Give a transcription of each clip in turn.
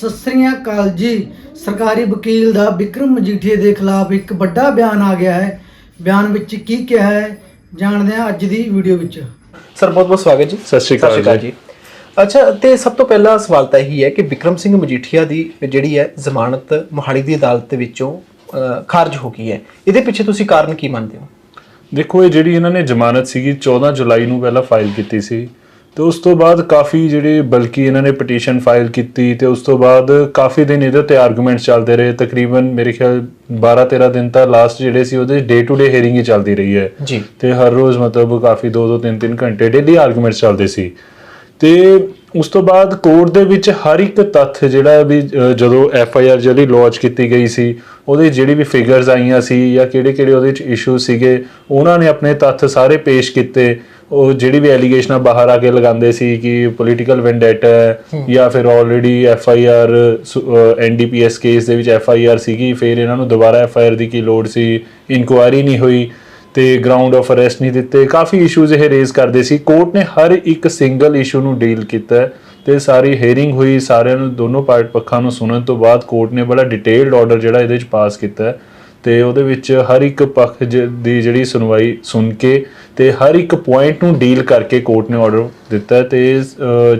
ਸਤਿ ਸ੍ਰੀ ਅਕਾਲ ਜੀ। ਸਰਕਾਰੀ ਵਕੀਲ ਦਾ ਵਿਕਰਮ ਮਜੀਠੀਆ ਦੇ ਖਿਲਾਫ ਇੱਕ ਵੱਡਾ ਬਿਆਨ ਆ ਗਿਆ ਹੈ। ਬਿਆਨ ਵਿੱਚ ਕੀ ਕਿਹਾ ਹੈ ਜਾਣਦੇ ਹਾਂ ਅੱਜ ਦੀ ਵੀਡੀਓ ਵਿੱਚ। ਸਰ ਬਹੁਤ ਬਹੁਤ ਸਵਾਗਤ ਜੀ। ਸਤਿ ਸ਼੍ਰੀ ਅਕਾਲ ਜੀ। ਅੱਛਾ ਤੇ ਸਭ ਤੋਂ ਪਹਿਲਾ ਸਵਾਲ ਤਾਂ ਇਹੀ ਹੈ ਕਿ ਵਿਕਰਮ ਸਿੰਘ ਮਜੀਠੀਆ ਦੀ ਜਿਹੜੀ ਹੈ ਜ਼ਮਾਨਤ ਮੋਹਾਲੀ ਦੀ ਅਦਾਲਤ ਦੇ ਵਿੱਚੋਂ ਖਾਰਜ ਹੋ ਗਈ ਹੈ। ਇਹਦੇ ਪਿੱਛੇ ਤੁਸੀਂ ਕਾਰਨ ਕੀ ਮੰਨਦੇ ਹੋ? ਦੇਖੋ ਇਹ ਜਿਹੜੀ ਇਹਨਾਂ ਨੇ ਜ਼ਮਾਨਤ ਸੀਗੀ 14 ਜੁਲਾਈ ਨੂੰ ਪਹਿਲਾਂ ਫਾਈਲ ਕੀਤੀ ਸੀ। ਤੇ ਉਸ ਤੋਂ ਬਾਅਦ ਕਾਫੀ ਜਿਹੜੇ ਬਲਕਿ ਇਹਨਾਂ ਨੇ ਪਟੀਸ਼ਨ ਫਾਈਲ ਕੀਤੀ ਤੇ ਉਸ ਤੋਂ ਬਾਅਦ ਕਾਫੀ ਦਿਨ ਇਹਦੇ ਉੱਤੇ ਆਰਗੂਮੈਂਟਸ ਚੱਲਦੇ ਰਹੇ। ਤਕਰੀਬਨ ਮੇਰੇ ਖਿਆਲ 12 13 ਦਿਨ ਤਾਂ ਲਾਸਟ ਜਿਹੜੇ ਸੀ ਉਹਦੇ ਡੇ ਟੂ ਡੇ ਹੀਅਰਿੰਗ ਹੀ ਚੱਲਦੀ ਰਹੀ ਹੈ। ਜੀ। ਤੇ ਹਰ ਰੋਜ਼ ਮਤਲਬ ਕਾਫੀ 2 2 3 3 ਘੰਟੇ ਡੇਲੀ ਆਰਗੂਮੈਂਟਸ ਚੱਲਦੇ ਸੀ। ਤੇ ਉਸ ਤੋਂ ਬਾਅਦ ਕੋਰਟ ਦੇ ਵਿੱਚ ਹਰ ਇੱਕ ਤੱਥ ਜਿਹੜਾ ਵੀ ਜਦੋਂ ਐਫ ਆਈ ਆਰ ਜਿਹੜੀ ਲੌਂਚ ਕੀਤੀ ਗਈ ਸੀ ਉਹਦੇ ਜਿਹੜੀ ਵੀ ਫਿਗਰਸ ਆਈਆਂ ਸੀ ਜਾਂ ਕਿਹੜੇ ਕਿਹੜੇ ਉਹਦੇ ਵਿੱਚ ਇਸ਼ੂ ਸੀਗੇ ਉਹਨਾਂ ਨੇ ਆਪਣੇ ਤੱਥ ਸਾਰੇ ਪੇਸ਼ ਕੀਤੇ। ਉਹ ਜਿਹੜੀ ਵੀ ਐਲੀਗੇਸ਼ਨਾਂ ਬਾਹਰ ਆ ਕੇ ਲਗਾਉਂਦੇ ਸੀ ਕਿ ਪੋਲੀਟੀਕਲ ਵੈਂਡੇਟਾ ਹੈ ਜਾਂ ਫਿਰ already F I R N D P S case ਦੇ ਵਿੱਚ ਐਫ ਆਈ ਆਰ ਸੀਗੀ ਫਿਰ ਇਹਨਾਂ ਨੂੰ ਦੁਬਾਰਾ ਐਫ ਆਈ ਆਰ ਦੀ ਕੀ ਲੋੜ ਸੀ? ਇਨਕੁਆਇਰੀ ਨਹੀਂ ਹੋਈ ਤੇ ਗਰਾਊਂਡ ਆਫ ਅਰੈਸਟ ਨਹੀਂ ਦਿੱਤੇ। ਕਾਫੀ ਇਸ਼ੂਜ਼ ਇਹ ਰੇਜ਼ ਕਰਦੇ ਸੀ। ਕੋਰਟ ਨੇ ਹਰ ਇੱਕ ਸਿੰਗਲ ਇਸ਼ੂ ਨੂੰ ਡੀਲ ਕੀਤਾ ਤੇ ਸਾਰੀ ਹੀਅਰਿੰਗ ਹੋਈ। ਸਾਰਿਆਂ ਨੂੰ ਦੋਨੋਂ ਪਾਰਟ ਪੱਖਾਂ ਨੂੰ ਸੁਣਨ ਤੋਂ ਬਾਅਦ ਕੋਰਟ ਨੇ ਬੜਾ ਡਿਟੇਲਡ ਆਰਡਰ ਜਿਹੜਾ ਇਹਦੇ ਵਿੱਚ ਪਾਸ ਕੀਤਾ ਹੈ। ਤੇ ਉਹਦੇ ਵਿੱਚ ਹਰ ਇੱਕ ਪੱਖ ਜ- ਦੀ ਜਿਹੜੀ ਸੁਣਵਾਈ ਸੁਣ ਕੇ ਤੇ ਹਰ ਇੱਕ ਪੁਆਇੰਟ ਨੂੰ ਡੀਲ ਕਰਕੇ ਕੋਰਟ ਨੇ ਆਰਡਰ ਦਿੱਤਾ ਹੈ ਤੇ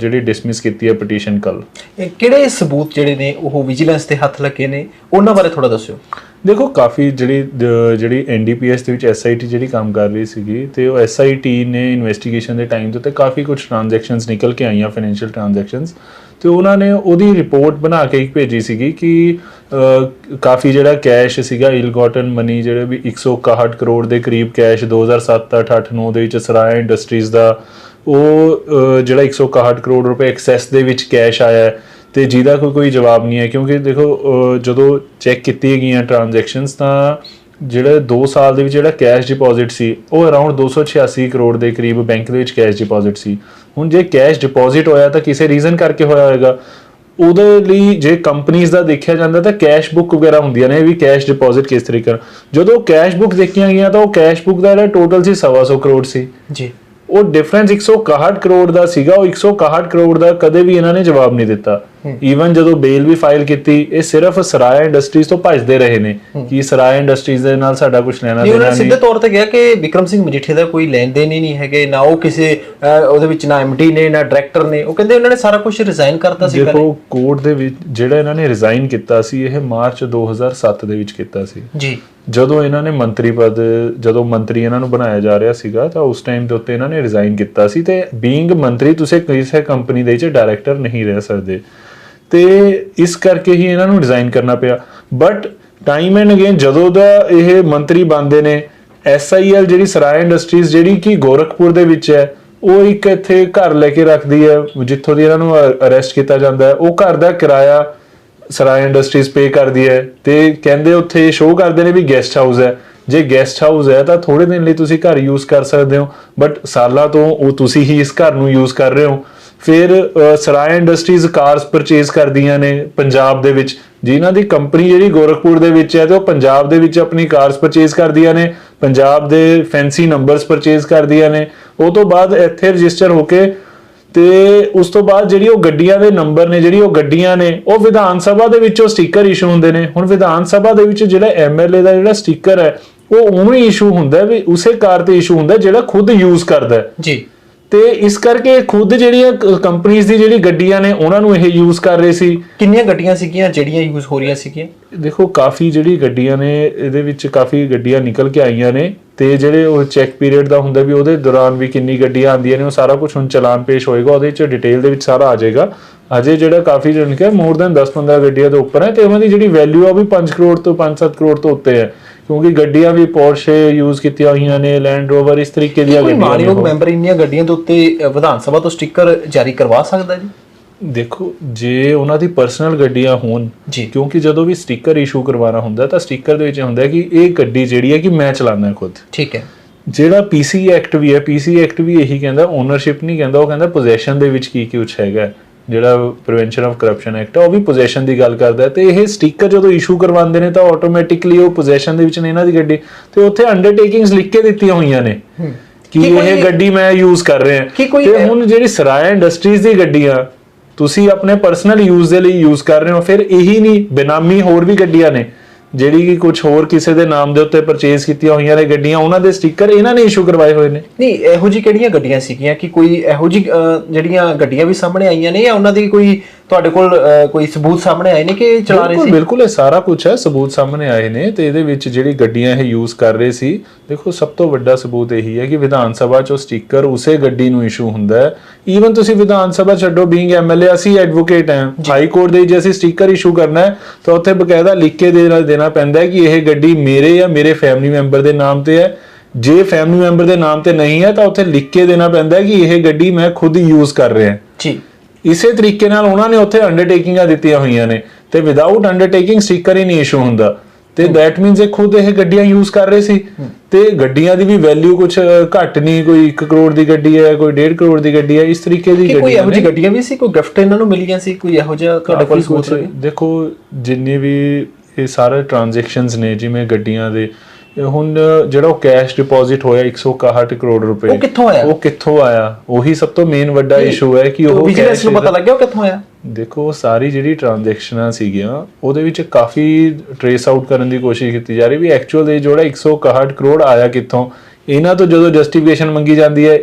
ਜਿਹੜੀ ਡਿਸਮਿਸ ਕੀਤੀ ਹੈ ਪਟੀਸ਼ਨ ਕੱਲ ਇਹ ਕਿਹੜੇ ਸਬੂਤ ਜਿਹੜੇ ਨੇ ਉਹ ਵਿਜੀਲੈਂਸ ਦੇ ਹੱਥ ਲੱਗੇ ਨੇ? ਉਹਨਾਂ ਬਾਰੇ ਥੋੜਾ ਦੱਸਿਓ। ਦੇਖੋ ਕਾਫੀ ਜਿਹੜੀ ਦ- ਜਿਹੜੀ ਐਨਡੀਪੀਐਸ ਦੇ ਵਿੱਚ ਐਸਆਈਟੀ ਜਿਹੜੀ ਕੰਮ ਕਰ ਰਹੀ ਸੀਗੀ ਤੇ ਉਹ ਐਸਆਈਟੀ ਨੇ ਇਨਵੈਸਟੀਗੇਸ਼ਨ ਦੇ ਟਾਈਮ ਦੇ ਉੱਤੇ ਕਾਫੀ ਕੁਝ ਟ੍ਰਾਂਜੈਕਸ਼ਨਸ ਨਿਕਲ ਕੇ ਆਈਆਂ ਫਾਈਨੈਂਸ਼ੀਅਲ ਟ੍ਰਾਂਜੈਕਸ਼ਨਸ ਤੇ ਉਹਨਾਂ ਨੇ ਉਹਦੀ ਰਿਪੋਰਟ ਬਣਾ ਕੇ ਇੱਕ ਭੇਜੀ ਸੀਗੀ ਕਿ ਕਾਫੀ ਜਿਹੜਾ ਕੈਸ਼ ਸੀਗਾ ਇਲਗੋਟਨ ਮਨੀ ਜਿਹੜੇ ਵੀ 161 ਕਰੋੜ ਦੇ ਕਰੀਬ ਕੈਸ਼ 2007 8 8 9 ਦੇ ਵਿੱਚ ਸਰਾਇਆ ਇੰਡਸਟਰੀਜ਼ ਦਾ ਉਹ ਅਹ, ਜਿਹੜਾ 161 ਕਰੋੜ ਰੁਪਏ ਐਕਸੈਸ ਦੇ ਵਿੱਚ ਕੈਸ਼ ਆਇਆ ਹੈ। ਤੇ ਜਿਹਦਾ ਕੋਈ ਕੋਈ ਜਵਾਬ ਨਹੀਂ ਹੈ ਕਿਉਂਕਿ ਦੇਖੋ ਜਦੋਂ ਚੈੱਕ ਕੀਤੀ ਗਈਆਂ ਟ੍ਰਾਂਜੈਕਸ਼ਨਸ ਤਾਂ ਜਿਹੜਾ 2 ਸਾਲ ਦੇ ਵਿੱਚ ਜਿਹੜਾ ਕੈਸ਼ ਡਿਪੋਜ਼ਿਟ ਸੀ ਉਹ ਅਰਾਊਂਡ 286 ਕਰੋੜ ਦੇ ਕਰੀਬ ਬੈਂਕ ਦੇ ਵਿੱਚ ਕੈਸ਼ ਡਿਪੋਜ਼ਿਟ ਸੀ। ਹੁਣ ਜੇ ਕੈਸ਼ ਡਿਪੋਜ਼ਿਟ ਹੋਇਆ ਤਾਂ ਕਿਸੇ ਰੀਜ਼ਨ ਕਰਕੇ ਹੋਇਆ ਹੋਵੇਗਾ ਉਹਦੇ ਲਈ ਜੇ ਕੰਪਨੀਆਂ ਦਾ ਦੇਖਿਆ ਜਾਂਦਾ ਤਾਂ ਕੈਸ਼ ਬੁੱਕ ਵਗੈਰਾ ਹੁੰਦੀਆਂ ਨੇ ਵੀ ਕੈਸ਼ ਡਿਪੋਜ਼ਿਟ ਕਿਸ ਤਰੀਕੇ ਨਾਲ। ਜਦੋਂ ਕੈਸ਼ ਬੁੱਕ ਦੇਖੀਆਂ ਗਈਆਂ ਤਾਂ ਉਹ ਕੈਸ਼ ਬੁੱਕ ਦਾ ਜਿਹੜਾ ਟੋਟਲ ਸੀ 125 ਕਰੋੜ ਸੀ। ਜੀ। ਉਹ ਡਿਫਰੈਂਸ 161 ਕਰੋੜ ਦਾ ਸੀਗਾ ਉਹ 161 ਕਰੋੜ ਦਾ ਕਦੇ ਵੀ ਇਹਨਾਂ ਨੇ ਜਵਾਬ ਨਹੀਂ ਦਿੱਤਾ। ਈਵਨ ਜਦੋਂ ਬੇਲ ਵੀ ਫਾਈਲ ਕੀਤੀ ਇਹ ਸਿਰਫ ਸਰਾਇਆ ਇੰਡਸਟਰੀਜ਼ ਤੋਂ ਭੱਜਦੇ ਰਹੇ ਨੇ ਕਿ ਸਰਾਇਆ ਇੰਡਸਟਰੀਜ਼ ਦੇ ਨਾਲ ਸਾਡਾ ਕੁਝ ਲੈਣਾ ਦੇਣਾ ਨਹੀਂ ਸਿੱਧੇ ਤੌਰ ਤੇ ਕਿਹਾ ਕਿ ਵਿਕਰਮ ਸਿੰਘ ਮਜੀਠੀਆ ਦਾ ਕੋਈ ਲੈਣ ਦੇਣ ਹੀ ਨਹੀਂ ਹੈਗੇ ਨਾ ਉਹ ਕਿਸੇ ਉਹਦੇ ਵਿੱਚ ਨਾ ਐਮਡੀ ਨੇ ਨਾ ਡਾਇਰੈਕਟਰ ਨੇ। ਉਹ ਕਹਿੰਦੇ ਉਹਨਾਂ ਨੇ ਸਾਰਾ ਕੁਝ ਰਿਜ਼ਾਈਨ ਕਰਤਾ ਸੀ ਦੇਖੋ ਕੋਰਟ ਦੇ ਵਿੱਚ ਜਿਹੜਾ ਇਹਨਾਂ ਨੇ ਰਿਜ਼ਾਈਨ ਕੀਤਾ ਸੀ ਇਹ ਮਾਰਚ 2007 ਦੇ ਵਿੱਚ ਕੀਤਾ ਸੀ। ਜੀ। ਜਦੋਂ ਇਹਨਾਂ ਨੇ ਮੰਤਰੀ ਪਦ ਜਦੋਂ ਮੰਤਰੀ ਇਹਨਾਂ ਨੂੰ ਬਣਾਇਆ ਜਾ ਰਿਹਾ ਸੀਗਾ ਤਾਂ ਉਸ ਟਾਈਮ ਦੇ ਉੱਤੇ ਇਹਨਾਂ ਨੇ ਰਿਜ਼ਾਈਨ ਕੀਤਾ ਸੀ ਤੇ ਬੀਇੰਗ ਮੰਤਰੀ ਤੁਸੀਂ ਕਿਸੇ ਕੰਪਨੀ ਦੇ ਵਿੱਚ ਡਾਇਰੈਕਟਰ ਨਹੀਂ ਰਹਿ ਸਕਦੇ। ਤੇ ਇਸ ਕਰਕੇ ਹੀ ਇਹਨਾਂ ਨੂੰ ਰਿਜ਼ਾਈਨ ਕਰਨਾ ਪਿਆ। ਬਟ ਟਾਈਮ ਐਂਡ ਅਗੇਨ ਜਦੋਂ ਦਾ ਇਹ ਮੰਤਰੀ ਬਣਦੇ ਨੇ ਐਸਆਈਐਲ ਜਿਹੜੀ ਸਰਾਇਆ ਇੰਡਸਟਰੀਜ਼ ਜਿਹੜੀ ਕਿ ਗੋਰਖਪੁਰ ਦੇ ਵਿੱਚ ਹੈ, ਉਹ ਇੱਕ ਇੱਥੇ ਘਰ ਲੈ ਕੇ ਰੱਖਦੀ ਹੈ, ਜਿੱਥੋਂ ਦੀ ਇਹਨਾਂ ਨੂੰ ਅਰੈਸਟ ਕੀਤਾ ਜਾਂਦਾ ਹੈ। ਉਹ ਘਰ ਦਾ ਕਿਰਾਇਆ ਸਰਾയ ਇੰਡਸਟਰੀਜ਼ ਪੇ ਕਰਦੀ ਹੈ ਤੇ ਕਹਿੰਦੇ ਉੱਥੇ ਸ਼ੋਅ ਕਰਦੇ ਨੇ ਵੀ ਗੈਸਟ ਹਾਊਸ ਹੈ। ਜੇ ਗੈਸਟ ਹਾਊਸ ਹੈ ਤਾਂ ਥੋੜੇ ਦਿਨ ਲਈ ਤੁਸੀਂ ਘਰ ਯੂਜ਼ ਕਰ ਸਕਦੇ ਹੋ ਬਟ ਸਾਲਾਂ ਤੋਂ ਉਹ ਤੁਸੀਂ ਹੀ ਇਸ ਘਰ ਨੂੰ ਯੂਜ਼ ਕਰ ਰਹੇ ਹੋ। ਫਿਰ ਅ, ਇੰਡਸਟਰੀਜ਼ ਕਾਰਸ ਪਰਚੇਸ ਕਰਦੀਆਂ ਨੇ ਪੰਜਾਬ ਦੇ ਵਿੱਚ। ਜਿਨ੍ਹਾਂ ਦੀ ਕੰਪਨੀ ਜਿਹੜੀ ਗੋਰਖਪੁਰ ਦੇ ਵਿੱਚ ਹੈ ਤੇ ਉਹ ਪੰਜਾਬ ਦੇ ਵਿੱਚ ਆਪਣੀ ਕਾਰਸ ਪਰਚੇਸ ਕਰਦੀਆਂ ਨੇ। ਪੰਜਾਬ ਦੇ ਫੈਂਸੀ ਨੰਬਰਸ ਪਰਚੇਸ ਕਰਦੀਆਂ ਨੇ। ਉਹ ਤੋਂ ਬਾਅਦ ਇੱਥੇ ਰਜਿਸਟਰ ਹੋ ਕੇ ਤੇ ਉਸ ਤੋਂ ਬਾਅਦ ਜਿਹੜੀ ਉਹ ਗੱਡੀਆਂ ਦੇ ਨੰਬਰ ਨੇ ਜਿਹੜੀ ਉਹ ਗੱਡੀਆਂ ਨੇ ਉਹ ਵਿਧਾਨ ਸਭਾ ਦੇ ਵਿੱਚੋਂ ਸਟicker ਇਸ਼ੂ ਹੁੰਦੇ ਨੇ। ਹੁਣ ਵਿਧਾਨ ਸਭਾ ਦੇ ਵਿੱਚ ਜਿਹੜਾ ਐਮਐਲਏ ਦਾ ਜਿਹੜਾ ਸਟicker ਹੈ ਉਹ ਉਵੇਂ ਇਸ਼ੂ ਹੁੰਦਾ ਵੀ ਉਸੇ ਕਾਰ ਤੇ ਇਸ਼ੂ ਹੁੰਦਾ ਜਿਹੜਾ ਖੁਦ ਯੂਜ਼ ਕਰਦਾ ਜੀ। ਤੇ ਇਸ ਕਰਕੇ ਖੁਦ ਜਿਹੜੀਆਂ ਕੰਪਨੀਆਂ ਦੀ ਜਿਹੜੀ ਗੱਡੀਆਂ ਨੇ ਉਹਨਾਂ ਨੂੰ ਇਹ ਯੂਜ਼ ਕਰ ਰਹੇ ਸੀ। ਕਿੰਨੀਆਂ ਗੱਡੀਆਂ ਸੀਗੀਆਂ ਜਿਹੜੀਆਂ ਯੂਜ਼ ਹੋ ਰਹੀਆਂ ਸੀਗੀਆਂ? ਦੇਖੋ ਕਾਫੀ ਜਿਹੜੀ ਗੱਡੀਆਂ ਨੇ ਇਹਦੇ ਵਿੱਚ ਕਾਫੀ ਗੱਡੀਆਂ ਨਿਕਲ ਕੇ ਆਈਆਂ ਨੇ ਤੇ ਜਿਹੜੇ ਉਹ ਚੈੱਕ ਪੀਰੀਅਡ ਦਾ ਹੁੰਦਾ ਵੀ ਉਹਦੇ ਦੌਰਾਨ ਵੀ ਕਿੰਨੀ ਗੱਡੀਆਂ ਆਉਂਦੀਆਂ ਨੇ ਉਹ ਸਾਰਾ ਕੁਝ ਹੁਣ ਚਲਾਨ ਪੇਸ਼ ਹੋਏਗਾ ਉਹਦੇ ਵਿੱਚ ਡਿਟੇਲ ਦੇ ਵਿੱਚ ਸਾਰਾ ਆ ਜਾਏਗਾ। ਅਜੇ ਜਿਹੜਾ ਕਾਫੀ ਜਣ ਕਿ ਮੋਰ ਦੈਨ 10-15 ਗੱਡੀਆਂ ਦੇ ਉੱਪਰ ਹੈ ਤੇ ਉਹਨਾਂ ਦੀ ਜਿਹੜੀ ਵੈਲਿਊ ਆ ਵੀ 5 ਕਰੋੜ ਤੋਂ 5-7 ਕਰੋੜ ਤੋਂ ਉੱਤੇ ਹੈ ਕਿਉਂਕਿ ਗੱਡੀਆਂ ਵੀ ਪੋਰਸ਼ੇ ਯੂਜ਼ ਕੀਤੀਆਂ ਹੋਈਆਂ ਨੇ ਲੈਂਡ ਰੋਵਰ ਇਸ ਤਰੀਕੇ ਦੀਆਂ ਗੱਡੀਆਂ ਨੇ ਮਾਨਯੋਗ। ਮੈਂਬਰ ਇੰਨੀਆਂ ਗੱਡੀਆਂ ਦੇ ਉੱਤੇ ਵਿਧਾਨ ਸਭਾ ਤੋਂ ਸਟicker ਜਾਰੀ ਕਰਵਾ ਸਕਦਾ ਜੀ ਦੇਖੋ ਜੇ ਉਹਨਾਂ ਦੀ ਪਰਸਨਲ ਗੱਡੀਆਂ ਹੋਣ। ਕਿਉਂਕਿ ਜਦੋਂ ਵੀ ਸਟicker ਇਸ਼ੂ ਕਰਵਾਉਣਾ ਹੁੰਦਾ ਤਾਂ ਸਟicker ਦੇ ਵਿੱਚ ਹੁੰਦਾ ਕਿ ਇਹ ਗੱਡੀ ਜਿਹੜੀ ਹੈ ਕਿ ਮੈਂ ਚਲਾਉਣਾ ਖੁਦ ਠੀਕ ਹੈ ਜਿਹੜਾ ਪੀਸੀ ਐਕਟ ਵੀ ਹੈ ਪੀਸੀ ਐਕਟ ਵੀ ਇਹੀ ਕਹਿੰਦਾ ਓਨਰਸ਼ਿਪ ਨਹੀਂ ਕਹਿੰਦਾ ਉਹ ਕਹਿੰਦਾ ਪੋਜੈਸ਼ਨ ਦੇ ਵਿੱਚ ਕੀ ਕੀ ਕੁਛ ਹੈਗਾ। ਜਿਹੜਾ ਪ੍ਰੀਵੈਂਸ਼ਨ ਆਫ ਕਰਪਸ਼ਨ ਐਕਟ ਉਹ ਵੀ ਪੋਜੈਸ਼ਨ ਦੀ ਗੱਲ ਕਰਦਾ ਹੈ ਤੇ ਇਹ ਸਟicker ਜਦੋਂ ਇਸ਼ੂ ਕਰਵਾਉਂਦੇ ਨੇ ਤਾਂ ਆਟੋਮੈਟਿਕਲੀ ਉਹ ਪੋਜੈਸ਼ਨ ਦੇ ਵਿੱਚ ਨੇ ਇਹਨਾਂ ਦੀ ਗੱਡੀ। ਤੇ ਉੱਥੇ ਅੰਡਰਟੇਕਿੰਗਸ ਲਿਖ ਕੇ ਦਿੱਤੀਆਂ ਹੋਈਆਂ ਨੇ ਕਿ ਇਹ ਗੱਡੀ ਮੈਂ ਯੂਜ਼ ਕਰ ਰਿਹਾ। ਤੇ ਹੁਣ ਜਿਹੜੀ ਸਰਾਇਆ ਇੰਡਸਟਰੀਜ਼ ਦੀ ਗੱਡੀਆਂ ਤੁਸੀਂ ਆਪਣੇ ਪਰਸਨਲ ਯੂਜ਼ ਦੇ ਲਈ ਯੂਜ਼ ਕਰ ਰਹੇ ਹੋ ਫਿਰ ਇਹੀ ਨਹੀਂ ਬੇਨਾਮੀ ਹੋਰ ਵੀ ਗੱਡੀਆਂ ਨੇ। ਜਿਹੜੀ ਕਿ ਕੁਝ ਹੋਰ ਕਿਸੇ ਦੇ ਨਾਮ ਦੇ ਉੱਤੇ ਪਰਚੇਸ ਕੀਤੀਆਂ ਹੋਈਆਂ ਨੇ ਗੱਡੀਆਂ, ਉਹਨਾਂ ਦੇ ਸਟicker ਇਹਨਾਂ ਨੇ ਇਸ਼ੂ ਕਰਵਾਏ ਹੋਏ ਨੇ। ਨਹੀਂ, ਇਹੋ ਜੀ ਕਿਹੜੀਆਂ ਗੱਡੀਆਂ ਸੀਗੀਆਂ ਕਿ ਕੋਈ ਇਹੋ ਜੀ ਜਿਹੜੀਆਂ ਗੱਡੀਆਂ ਵੀ ਸਾਹਮਣੇ ਆਈਆਂ ਨੇ ਜਾਂ ਉਹਨਾਂ ਦੀ ਕੋਈ ਤੁਹਾਡੇ ਕੋਲ ਕੋਈ ਸਬੂਤ ਸਾਹਮਣੇ ਆਏ ਨੇ ਕਿ ਚਲਾ ਰਹੇ ਸੀ? ਬਿਲਕੁਲ ਇਹ ਸਾਰਾ ਕੁਝ ਹੈ ਸਬੂਤ ਸਾਹਮਣੇ ਆਏ ਨੇ ਤੇ ਇਹਦੇ ਵਿੱਚ ਜਿਹੜੀ ਗੱਡੀਆਂ ਇਹ ਯੂਜ਼ ਕਰ ਰਹੇ ਸੀ ਦੇਖੋ ਸਭ ਤੋਂ ਵੱਡਾ ਸਬੂਤ ਇਹੀ ਹੈ ਕਿ ਵਿਧਾਨ ਸਭਾ 'ਚੋਂ ਸਟicker ਉਸੇ ਗੱਡੀ ਨੂੰ ਇਸ਼ੂ ਹੁੰਦਾ ਹੈ। ਈਵਨ ਤੁਸੀਂ ਵਿਧਾਨ ਸਭਾ ਛੱਡੋ ਬੀਇੰਗ ਐਮਐਲਏ ਅਸੀਂ ਐਡਵੋਕੇਟ ਹਾਂ। ਹਾਈ ਕੋਰਟ ਦੇ ਜੇ ਅਸੀਂ ਸਟicker ਇਸ਼ੂ ਕਰਨਾ ਹੈ ਤਾਂ ਉੱਥੇ ਬਕਾਇਦਾ ਲਿਖ ਕੇ ਦੇਣਾ ਦੇਣਾ ਪੈਂਦਾ ਹੈ ਕਿ ਇਹ ਗੱਡੀ ਮੇਰੇ ਜਾਂ ਮੇਰੇ ਫੈਮਿਲੀ ਮੈਂਬਰ ਦੇ ਨਾਮ ਤੇ ਹੈ। ਜੇ ਫੈਮਿਲੀ ਮੈਂਬਰ ਦੇ ਨਾਮ ਤੇ ਨਹੀਂ ਹੈ ਤਾਂ ਉੱਥੇ ਲਿਖ ਕੇ ਦੇਣਾ ਪੈਂਦਾ ਹੈ ਕਿ ਇਹ ਗੱਡੀ ਮੈਂ ਖੁਦ ਯੂਜ਼ ਕਰ ਰਿਹਾ ਹਾਂ। ਜੀ। ਇਸੇ ਤਰੀਕੇ ਨਾਲ ਉਹਨਾਂ ਨੇ ਉੱਥੇ ਅੰਡਰਟੇਕਿੰਗਾਂ ਦਿੱਤੀਆਂ ਹੋਈਆਂ ਨੇ ਤੇ ਵਿਦਆਊਟ ਅੰਡਰਟੇਕਿੰਗ ਸਟicker ਹੀ ਨਹੀਂ ਇਸ਼ੂ ਹੁੰਦਾ। ਤੇ ਦੈਟ ਮੀਨਸ ਇਹ ਖੁਦ ਇਹ ਗੱਡੀਆਂ ਯੂਜ਼ ਕਰ ਰਹੇ ਸੀ। ਤੇ ਗੱਡੀਆਂ ਦੀ ਵੀ ਵੈਲਿਊ ਕੁਝ ਘੱਟ ਨਹੀਂ ਕੋਈ 1 ਕਰੋੜ ਦੀ ਗੱਡੀ ਹੈ ਕੋਈ 1.5 ਕਰੋੜ ਦੀ ਗੱਡੀ ਹੈ ਇਸ ਤਰੀਕੇ ਦੀ ਕਿ ਕੋਈ ਗੱਡੀਆਂ ਇਹੋ ਜੀ ਨੇ। ਗੱਡੀਆਂ ਵੀ ਸੀ? ਕੋਈ ਗਿਫਟ ਇਹਨਾਂ ਨੂੰ ਮਿਲੀਆਂ ਸੀ? ਕੋਈ ਇਹੋ ਜਿਹਾ ਤੁਹਾਡੇ ਕੋਲ ਸਬੂਤ ਦੇਖੋ ਜਿੰਨੇ ਵੀ ਇਹ ਸਾਰੇ ਟ੍ਰਾਂਜੈਕਸ਼ਨਸ ਨੇ ਜਿਵੇਂ ਗੱਡੀਆਂ ਦੇ ਹੁਣ ਜਿਹੜਾ ਉਹ ਕੈਸ਼ ਡਿਪੋਜ਼ਿਟ ਹੋਇਆ 161 ਕਰੋੜ ਰੁਪਏ ਉਹ ਕਿੱਥੋਂ ਆਇਆ? ਉਹ ਕਿੱਥੋਂ ਆਇਆ? ਉਹੀ ਸਭ ਤੋਂ ਮੇਨ ਵੱਡਾ ਇਸ਼ੂ ਹੈ ਕਿ ਉਹ cash ਨੂੰ ਪਤਾ ਲੱਗਿਆ ਉਹ ਕਿੱਥੋਂ ਆਇਆ? ਦੇਖੋ ਸਾਰੀ ਜਿਹੜੀ ਟ੍ਰਾਂਜੈਕਸ਼ਨਾਂ ਸੀਗੀਆਂ ਉਹਦੇ ਵਿੱਚ ਕਾਫੀ ਟਰੇਸ ਆਊਟ ਕਰਨ ਦੀ ਕੋਸ਼ਿਸ਼ ਕੀਤੀ ਜਾ ਰਹੀ ਵੀ ਐਕਚੁਅਲ ਦੇ ਜਿਹੜਾ 161 ਕਰੋੜ ਆਇਆ ਕਿੱਥੋਂ? ਇਹਨਾਂ ਤੋਂ ਜਦੋਂ ਜਸਟੀਫਿਕੇਸ਼ਨ ਮੰਗੀ ਜਾਂਦੀ ਹੈ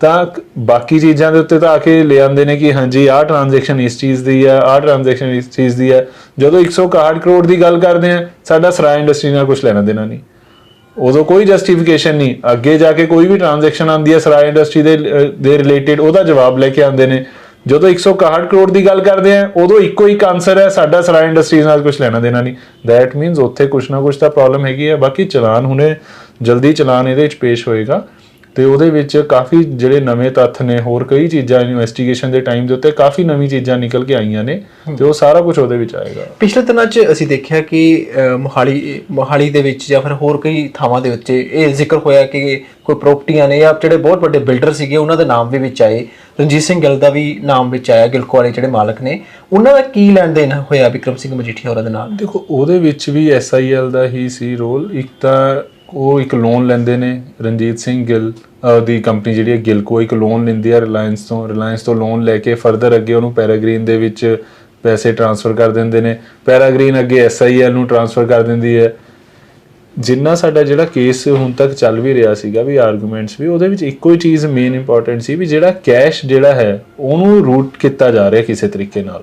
ਤਾਂ ਬਾਕੀ ਚੀਜ਼ਾਂ ਦੇ ਉੱਤੇ ਤਾਂ ਆ ਕੇ ਲੈ ਆਉਂਦੇ ਨੇ ਕਿ ਹਾਂਜੀ ਆਹ ਟ੍ਰਾਂਜੈਕਸ਼ਨ ਇਸ ਚੀਜ਼ ਦੀ ਹੈ ਆਹ ਟ੍ਰਾਂਜੈਕਸ਼ਨ ਇਸ ਚੀਜ਼ ਦੀ ਹੈ। ਜਦੋਂ 161 ਕਰੋੜ ਦੀ ਗੱਲ ਕਰਦੇ ਆ ਸਾਡਾ ਸਰਾਏ ਇੰਡਸਟਰੀ ਨਾਲ ਕੁਝ ਲੈਣਾ ਦੇਣਾ ਨਹੀਂ। ਉਦੋਂ ਕੋਈ ਜਸਟੀਫਿਕੇਸ਼ਨ ਨਹੀਂ। ਅੱਗੇ ਜਾ ਕੇ ਕੋਈ ਵੀ ਟ੍ਰਾਂਜੈਕਸ਼ਨ ਆਉਂਦੀ ਹੈ ਸਰਾਏ ਇੰਡਸਟਰੀ ਦੇ ਅਹ, ਦੇ ਰਿਲੇਟਡ ਉਹਦਾ ਜਵਾਬ ਲੈ ਕੇ ਆਉਂਦੇ ਨੇ। ਜਦੋਂ 161 ਕਰੋੜ ਦੀ ਗੱਲ ਕਰਦੇ ਆ ਉਦੋਂ ਇੱਕੋ ਇੱਕ ਆਨਸਰ ਹੈ ਸਾਡਾ ਸਰਾਏ ਇੰਡਸਟਰੀਜ਼ ਨਾਲ ਕੁਝ ਲੈਣਾ ਦੇਣਾ ਨਹੀਂ। ਥੈਟ ਮੀਨਸ ਉੱਥੇ ਕੁਝ ਨਾ ਕੁਝ ਤਾਂ ਪ੍ਰੋਬਲਮ ਹੈਗੀ ਹੈ। ਬਾਕੀ ਚਲਾਨ ਹੁਣੇ ਜਲਦੀ ਚਲਾਨ ਇਹਦੇ ਵਿੱਚ ਪੇਸ਼ ਹੋਏਗਾ। ਤੇ ਉਹਦੇ ਵਿੱਚ ਕਾਫੀ ਜਿਹੜੇ ਨਵੇਂ ਤੱਥ ਨੇ ਹੋਰ ਕਈ ਚੀਜ਼ਾਂ ਇਨਵੈਸਟੀਗੇਸ਼ਨ ਦੇ ਟਾਈਮ ਦੇ ਉੱਤੇ ਕਾਫੀ ਨਵੀਂ ਚੀਜ਼ਾਂ ਨਿਕਲ ਕੇ ਆਈਆਂ ਨੇ ਤੇ ਉਹ ਸਾਰਾ ਕੁਝ ਉਹਦੇ ਵਿੱਚ ਆਏਗਾ। ਪਿਛਲੇ ਦਿਨਾਂ 'ਚ ਅਸੀਂ ਦੇਖਿਆ ਕਿ ਮੋਹਾਲੀ ਮੋਹਾਲੀ ਦੇ ਵਿੱਚ ਜਾਂ ਫਿਰ ਹੋਰ ਕਈ ਥਾਵਾਂ ਦੇ ਵਿੱਚ ਇਹ ਜ਼ਿਕਰ ਹੋਇਆ ਕਿ ਕੋਈ ਪ੍ਰਾਪਰਟੀਆਂ ਨੇ ਜਾਂ ਜਿਹੜੇ ਬਹੁਤ ਵੱਡੇ ਬਿਲਡਰ ਸੀਗੇ ਉਹਨਾਂ ਦੇ ਨਾਮ ਵੀ ਵਿੱਚ ਆਏ। ਰਣਜੀਤ ਸਿੰਘ ਗਿੱਲ ਦਾ ਵੀ ਨਾਮ ਵਿੱਚ ਆਇਆ ਗਿਲਕੋ ਵਾਲੇ ਜਿਹੜੇ ਮਾਲਕ ਨੇ। ਉਹਨਾਂ ਦਾ ਕੀ ਲੈਣ ਦੇਣ ਹੋਇਆ ਵਿਕਰਮ ਸਿੰਘ ਮਜੀਠੀਆ ਹੋਰਾਂ ਦੇ ਨਾਲ? ਦੇਖੋ ਉਹਦੇ ਵਿੱਚ ਵੀ ਐਸਆਈਐਲ ਦਾ ਹੀ ਸੀ ਰੋਲ ਇੱਕ ਤਾਂ ਉਹ ਇੱਕ ਲੋਨ ਲੈਂਦੇ ਨੇ, ਰਣਜੀਤ ਸਿੰਘ ਗਿੱਲ ਦੀ ਕੰਪਨੀ ਜਿਹੜੀ ਹੈ ਗਿਲਕੋ ਇੱਕ ਲੋਨ ਲੈਂਦੀ ਹੈ ਰਿਲਾਇੰਸ ਤੋਂ ਰਿਲਾਇੰਸ ਤੋਂ ਲੋਨ ਲੈ ਕੇ ਫਰਦਰ ਅੱਗੇ ਉਹਨੂੰ ਪੈਰਾਗ੍ਰੀਨ ਦੇ ਵਿੱਚ ਪੈਸੇ ਟ੍ਰਾਂਸਫਰ ਕਰ ਦਿੰਦੇ ਨੇ। ਪੈਰਾਗ੍ਰੀਨ ਅੱਗੇ ਐਸਆਈਐਲ ਨੂੰ ਟ੍ਰਾਂਸਫਰ ਕਰ ਦਿੰਦੀ ਹੈ। ਜਿੰਨਾ ਸਾਡਾ ਜਿਹੜਾ ਕੇਸ ਹੁਣ ਤੱਕ ਚੱਲ ਵੀ ਰਿਹਾ ਸੀਗਾ ਵੀ ਆਰਗੂਮੈਂਟਸ ਵੀ ਉਹਦੇ ਵਿੱਚ ਇੱਕੋ ਹੀ ਚੀਜ਼ ਮੇਨ ਇੰਪੋਰਟੈਂਟ ਸੀ ਵੀ ਜਿਹੜਾ ਕੈਸ਼ ਜਿਹੜਾ ਹੈ ਉਹਨੂੰ ਰੂਟ ਕੀਤਾ ਜਾ ਰਿਹਾ ਕਿਸੇ ਤਰੀਕੇ ਨਾਲ।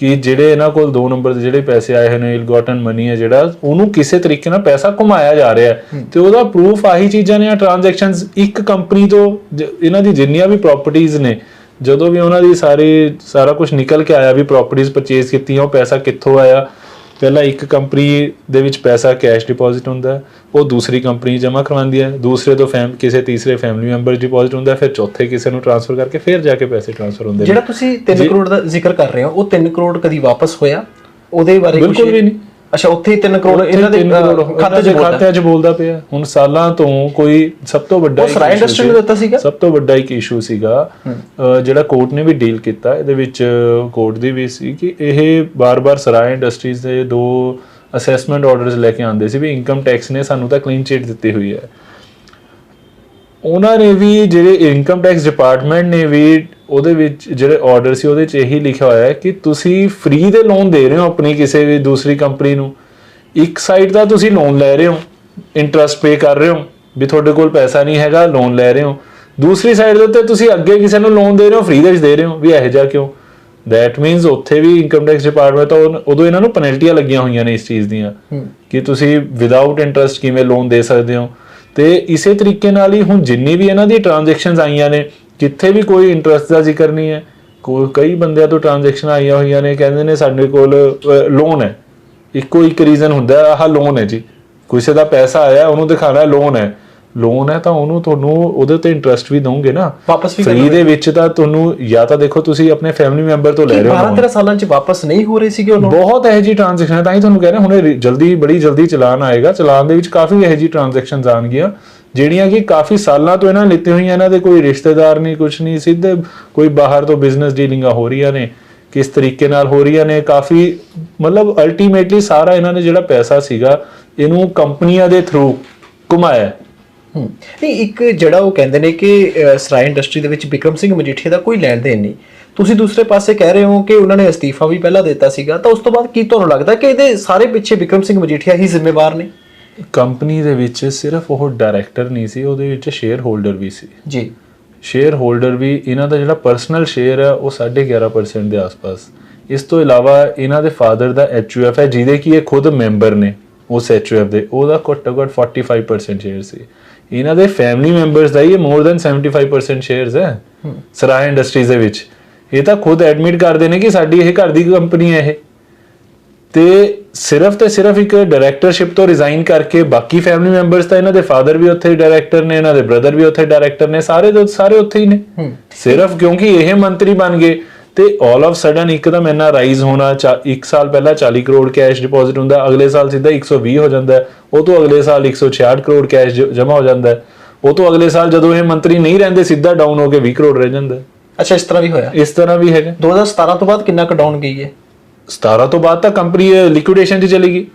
ਕਿ ਜਿਹੜੇ ਇਹਨਾਂ ਕੋਲ 2 ਨੰਬਰ ਦੇ ਜਿਹੜੇ ਪੈਸੇ ਆਏ ਹੋਏ ਨੇ ਇਲ ਗੋਟਨ ਮਨੀ ਹੈ ਜਿਹੜਾ ਉਹਨੂੰ ਕਿਸੇ ਤਰੀਕੇ ਨਾਲ ਪੈਸਾ ਘੁਮਾਇਆ ਜਾ ਰਿਹਾ ਤੇ ਉਹਦਾ ਪ੍ਰੂਫ ਆਹੀ ਚੀਜ਼ਾਂ ਨੇ ਆ ਟ੍ਰਾਂਜੈਕਸ਼ਨਸ ਇੱਕ ਕੰਪਨੀ ਤੋਂ ਇਹਨਾਂ ਦੀ ਜਿੰਨੀਆਂ ਵੀ ਪ੍ਰਾਪਰਟੀਆਂ ਨੇ ਜਦੋਂ ਵੀ ਉਹਨਾਂ ਦੀ ਸਾਰੀ ਸਾਰਾ ਕੁਝ ਨਿਕਲ ਕੇ ਆਇਆ ਵੀ ਪ੍ਰਾਪਰਟੀਆਂ ਪਰਚੇਸ ਕੀਤੀਆਂ ਉਹ ਪੈਸਾ ਕਿੱਥੋਂ ਆਇਆ ਪਹਿਲਾਂ ਇੱਕ ਕੰਪਨੀ ਦੇ ਵਿੱਚ ਪੈਸਾ ਕੈਸ਼ ਡਿਪੋਜ਼ਿਟ ਹੁੰਦਾ ਉਹ ਦੂਸਰੀ ਕੰਪਨੀ ਜਮ੍ਹਾਂ ਕਰਵਾਉਂਦੀ ਹੈ ਦੂਸਰੇ ਤੋਂ ਫੈਮ ਕਿਸੇ ਤੀਸਰੇ ਫੈਮਿਲੀ ਮੈਂਬਰ ਡਿਪੋਜ਼ਿਟ ਹੁੰਦਾ ਫਿਰ ਚੌਥੇ ਕਿਸੇ ਨੂੰ ਟ੍ਰਾਂਸਫਰ ਕਰਕੇ ਫਿਰ ਜਾ ਕੇ ਪੈਸੇ ਟ੍ਰਾਂਸਫਰ ਹੁੰਦੇ ਨੇ ਜਿਹੜਾ ਤੁਸੀਂ 3 ਕਰੋੜ ਦਾ ਜ਼ਿਕਰ ਕਰ ਰਹੇ ਹੋ ਉਹ 3 ਕਰੋੜ ਕਦੀ ਵਾਪਸ ਹੋਇਆ ਉਹਦੇ ਬਾਰੇ ਬਿਲਕੁਲ ਵੀ ਨਹੀਂ। ਅੱਛਾ ਉੱਥੇ ਹੀ 3 ਕਰੋੜ ਇਹਨਾਂ ਦੇ ਖਾਤੇ 'ਚ ਖਾਤਿਆਂ 'ਚ ਬੋਲਦਾ ਪਿਆ ਹੁਣ ਸਾਲਾਂ ਤੋਂ ਕੋਈ ਸਭ ਤੋਂ ਵੱਡਾ ਉਹ issue ਇੰਡਸਟਰੀ ਨੂੰ। ਦਿੱਤਾ ਸੀਗਾ? ਸਭ ਤੋਂ ਵੱਡਾ ਇੱਕ ਇਸ਼ੂ ਸੀਗਾ ਜਿਹੜਾ ਕੋਰਟ ਨੇ ਵੀ ਡੀਲ ਕੀਤਾ ਇਹਦੇ ਵਿੱਚ ਕੋਰਟ ਦੀ ਵੀ ਸੀ ਕਿ ਇਹ ਬਾਰ-ਬਾਰ ਸਰਾਏ ਇੰਡਸਟਰੀਜ਼ ਦੇ ਦੋ ਅਸੈਸਮੈਂਟ ਆਰਡਰਸ ਲੈ ਕੇ ਆਉਂਦੇ ਸੀ ਵੀ ਇਨਕਮ ਟੈਕਸ ਨੇ ਸਾਨੂੰ ਤਾਂ ਕਲੀਨ ਚੀਟ ਦਿੱਤੀ ਹੋਈ ਹੈ ਉਹਨਾਂ ਨੇ ਵੀ ਜਿਹੜੇ ਇਨਕਮ ਟੈਕਸ ਡਿਪਾਰਟਮੈਂਟ ਨੇ ਵੀ ਉਹਦੇ ਵਿੱਚ ਜਿਹੜੇ ਆਰਡਰ ਸੀ ਉਹਦੇ 'ਚ ਇਹੀ ਲਿਖਿਆ ਹੋਇਆ ਹੈ ਕਿ ਤੁਸੀਂ ਫ੍ਰੀ ਦੇ ਲੋਨ ਦੇ ਰਹੇ ਹੋ ਆਪਣੀ ਕਿਸੇ ਵੀ ਦੂਸਰੀ ਕੰਪਨੀ ਨੂੰ। ਇੱਕ ਸਾਈਡ ਦਾ ਤੁਸੀਂ ਲੋਨ ਲੈ ਰਹੇ ਹੋ ਇੰਟਰਸਟ ਪੇ ਕਰ ਰਹੇ ਹੋ ਵੀ ਤੁਹਾਡੇ ਕੋਲ ਪੈਸਾ ਨਹੀਂ ਹੈਗਾ ਲੋਨ ਲੈ ਰਹੇ ਹੋ। ਦੂਸਰੀ ਸਾਈਡ ਦੇ ਉੱਤੇ ਤੁਸੀਂ ਅੱਗੇ ਕਿਸੇ ਨੂੰ ਲੋਨ ਦੇ ਰਹੇ ਹੋ ਫ੍ਰੀ ਦੇ ਵਿੱਚ ਦੇ ਰਹੇ ਹੋ ਵੀ ਇਹੋ ਜਿਹਾ ਕਿਉਂ? ਦੈਟ ਮੀਨਸ ਉੱਥੇ ਵੀ ਇਨਕਮ ਟੈਕਸ ਡਿਪਾਰਟਮੈਂਟ ਤੋਂ ਉਦੋਂ ਇਹਨਾਂ ਨੂੰ ਪੈਨਲਟੀਆਂ ਲੱਗੀਆਂ ਹੋਈਆਂ ਨੇ ਇਸ ਚੀਜ਼ ਦੀਆਂ ਕਿ ਤੁਸੀਂ ਵਿਦਆਊਟ ਇੰਟਰਸਟ ਕਿਵੇਂ ਲੋਨ ਦੇ ਸਕਦੇ ਹੋ? ਤੇ ਇਸੇ ਤਰੀਕੇ ਨਾਲ ਹੀ ਹੁਣ ਜਿੰਨੀ ਵੀ ਇਹਨਾਂ ਦੀ ਟ੍ਰਾਂਜੈਕਸ਼ਨਸ ਆਈਆਂ ਨੇ ਕਿੱਥੇ ਵੀ ਕੋਈ ਇੰਟਰਸਟ ਦਾ ਜ਼ਿਕਰ ਨਹੀਂ ਹੈ ਕੋਈ ਕਈ ਬੰਦਿਆਂ ਤੋਂ ਟ੍ਰਾਂਜੈਕਸ਼ਨ ਆਈਆਂ ਹੋਈਆਂ ਨੇ, ਕਹਿੰਦੇ ਨੇ ਸਾਡੇ ਕੋਲ ਲੋਨ ਹੈ। ਇੱਕੋ ਇੱਕ ਰੀਜ਼ਨ ਹੁੰਦਾ, ਆਹ ਲੋਨ ਹੈ ਜੀ। ਕਿਸੇ ਦਾ ਪੈਸਾ ਆਇਆ, ਉਹਨੂੰ ਦਿਖਾਣਾ ਲੋਨ ਹੈ। ਲੋਨ ਹੈ ਤਾਂ ਉਹਨੂੰ ਤੁਹਾਨੂੰ ਉਹਦੇ ਉੱਤੇ ਇੰਟਰਸਟ ਵੀ ਦੋਗੇ ਨਾ ਵਾਪਸ ਵੀ ਫ੍ਰੀ ਦੇ ਵਿੱਚ ਤਾਂ ਤੁਹਾਨੂੰ ਜਾਂ ਤਾਂ ਦੇਖੋ ਤੁਸੀਂ ਆਪਣੇ ਫੈਮਿਲੀ ਮੈਂਬਰ ਤੋਂ ਲੈ ਰਹੇ ਹੋ 12 loan। 13 ਸਾਲਾਂ 'ਚ ਵਾਪਸ ਨਹੀਂ ਹੋ ਰਹੇ ਸੀਗੇ ਉਹ ਲੋਨ ਬਹੁਤ ਇਹੋ ਜੀ ਟ੍ਰਾਂਜੈਕਸ਼ਨ ਤਾਂ ਹੀ ਤੁਹਾਨੂੰ ਕਹਿ ਰਿਹਾ ਹੁਣੇ ਜਲਦੀ ਬੜੀ ਜਲਦੀ ਚਲਾਨ ਆਏਗਾ ਚਲਾਨ ਦੇ ਵਿੱਚ ਕਾਫੀ ਇਹੋ ਜੀ ਟ੍ਰਾਂਜੈਕਸ਼ਨਸ ਆਣਗੀਆਂ ਜਿਹੜੀਆਂ ਕਿ ਕਾਫੀ ਸਾਲਾਂ ਤੋਂ ਇਹਨਾਂ ਲਿੱਤੇ ਹੋਈਆਂ ਇਹਨਾਂ ਦੇ ਕੋਈ ਰਿਸ਼ਤੇਦਾਰ ਨਹੀਂ ਕੁਝ ਨਹੀਂ ਸਿੱਧੇ ਕੋਈ ਬਾਹਰ ਤੋਂ ਬਿਜ਼ਨਸ ਡੀਲਿੰਗਾਂ ਹੋ ਰਹੀਆਂ ਨੇ ਕਿਸ ਤਰੀਕੇ ਨਾਲ ਹੋ ਰਹੀਆਂ ਨੇ ਕਾਫੀ ਮਤਲਬ ਅਲਟੀਮੇਟਲੀ ਸਾਰਾ ਇਹਨਾਂ ਨੇ ਜਿਹੜਾ ਪੈਸਾ ਸੀਗਾ ਇਹਨੂੰ ਕੰਪਨੀਆਂ ਦੇ ਥਰੂ ਘੁਮਾਇਆ। ਨਹੀਂ ਇੱਕ ਜਿਹੜਾ ਉਹ ਕਹਿੰਦੇ ਨੇ ਕਿ ਸਰਾਏ ਇੰਡਸਟਰੀ ਦੇ ਵਿੱਚ ਵਿਕਰਮ ਸਿੰਘ ਮਜੀਠੀਆ ਦਾ ਕੋਈ ਲੈਣ ਦੇਣ ਨਹੀਂ। ਤੁਸੀਂ ਦੂਸਰੇ ਪਾਸੇ ਕਹਿ ਰਹੇ ਹੋ ਕਿ ਉਹਨਾਂ ਨੇ ਅਸਤੀਫਾ ਵੀ ਪਹਿਲਾਂ ਦਿੱਤਾ ਸੀਗਾ ਤਾਂ ਉਸ ਤੋਂ ਬਾਅਦ ਕੀ ਤੁਹਾਨੂੰ ਲੱਗਦਾ ਕਿ ਇਹਦੇ ਸਾਰੇ ਪਿੱਛੇ ਵਿਕਰਮ ਸਿੰਘ ਮਜੀਠੀਆ ਹੀ ਜ਼ਿੰਮੇਵਾਰ ਨੇ? ਕੰਪਨੀ ਦੇ ਵਿੱਚ ਸਿਰਫ ਉਹ ਡਾਇਰੈਕਟਰ ਨਹੀਂ ਸੀ ਉਹਦੇ ਵਿੱਚ ਸ਼ੇਅਰ ਹੋਲਡਰ ਵੀ ਸੀ। ਜੀ। ਸ਼ੇਅਰ ਹੋਲਡਰ ਵੀ ਇਹਨਾਂ ਦਾ ਜਿਹੜਾ ਪਰਸਨਲ ਸ਼ੇਅਰ ਹੈ ਉਹ 11.5% ਦੇ ਆਸ-ਪਾਸ। ਇਸ ਤੋਂ ਇਲਾਵਾ ਇਹਨਾਂ ਦੇ ਫਾਦਰ ਦਾ ਐਚਯੂਐਫ ਹੈ ਜਿਹਦੇ ਕੀ ਇਹ ਖੁਦ ਮੈਂਬਰ ਨੇ ਉਸ ਐਚਯੂਐਫ ਦੇ ਉਹਦਾ ਘੱਟੋ ਘੱਟ 45% ਸ਼ੇਅਰ ਸੀ। ਇਹਨਾਂ ਦੇ ਫੈਮਿਲੀ ਮੈਂਬਰਸ ਦਾ ਹੀ ਇਹ ਮੋਰ ਦੈਨ 75% ਸ਼ੇਅਰਸ ਹੈ ਸਰਾਏ ਇੰਡਸਟਰੀਜ਼ ਦੇ ਵਿੱਚ। ਇਹ ਤਾਂ ਖੁਦ ਐਡਮਿਟ ਕਰਦੇ ਨੇ ਕਿ ਸਾਡੀ ਇਹ ਘਰ ਦੀ ਕੰਪਨੀ ਹੈ ਇਹ। ਤੇ ਸਿਰਫ ਤੇ ਸਿਰਫ ਇੱਕ ਡਾਇਰੈਕਟਰਸ਼ਿਪ ਤੋਂ ਰਿਜ਼ਾਈਨ ਕਰਕੇ ਬਾਕੀ ਫੈਮਿਲੀ ਮੈਂਬਰਸ ਤਾਂ ਇਹਨਾਂ ਦੇ ਫਾਦਰ ਵੀ ਉੱਥੇ ਡਾਇਰੈਕਟਰ ਨੇ ਇਹਨਾਂ ਦੇ ਬ੍ਰਦਰ ਵੀ ਉੱਥੇ ਡਾਇਰੈਕਟਰ ਨੇ ਸਾਰੇ ਦੇ ਸਾਰੇ ਉੱਥੇ ਹੀ ਨੇ। ਸਿਰਫ ਕਿਉਂਕਿ ਇਹ ਮੰਤਰੀ ਬਣ ਗਏ। ਤੇ ਆਲ ਆਫ ਸਡਨ ਇੱਕਦਮ ਇੰਨਾ ਰਾਈਜ਼ ਹੋਣਾ ਇੱਕ ਸਾਲ ਪਹਿਲਾਂ 40 ਕਰੋੜ ਕੈਸ਼ ਡਿਪੋਜ਼ਿਟ ਹੁੰਦਾ ਅਗਲੇ ਸਾਲ ਸਿੱਧਾ 120 ਹੋ ਜਾਂਦਾ। ਉਹ ਤੋਂ ਅਗਲੇ ਸਾਲ 166 ਕਰੋੜ ਕੈਸ਼ ਜਮ੍ਹਾਂ ਹੋ ਜਾਂਦਾ। ਉਹ ਤੋਂ ਅਗਲੇ ਸਾਲ ਜਦੋਂ ਇਹ ਮੰਤਰੀ ਨਹੀਂ ਰਹਿੰਦੇ ਸਿੱਧਾ ਡਾਊਨ ਹੋ ਕੇ 20 ਕਰੋੜ ਰਹਿ ਜਾਂਦਾ। ਅੱਛਾ ਇਸ ਤਰ੍ਹਾਂ ਵੀ ਹੋਇਆ ਇਸ ਤਰ੍ਹਾਂ ਵੀ ਹੈਗਾ 2017 ਤੋਂ ਬਾਅਦ ਕਿੰਨਾ ਕੁ ਡਾਊਨ ਗਈ ਹੈ 17 ਤੋਂ ਬਾਅਦ ਤਾਂ ਕੰਪਨੀ ਲਿਕੁਇਡੇਸ਼ਨ 'ਚ ਚਲੀ ਗਈ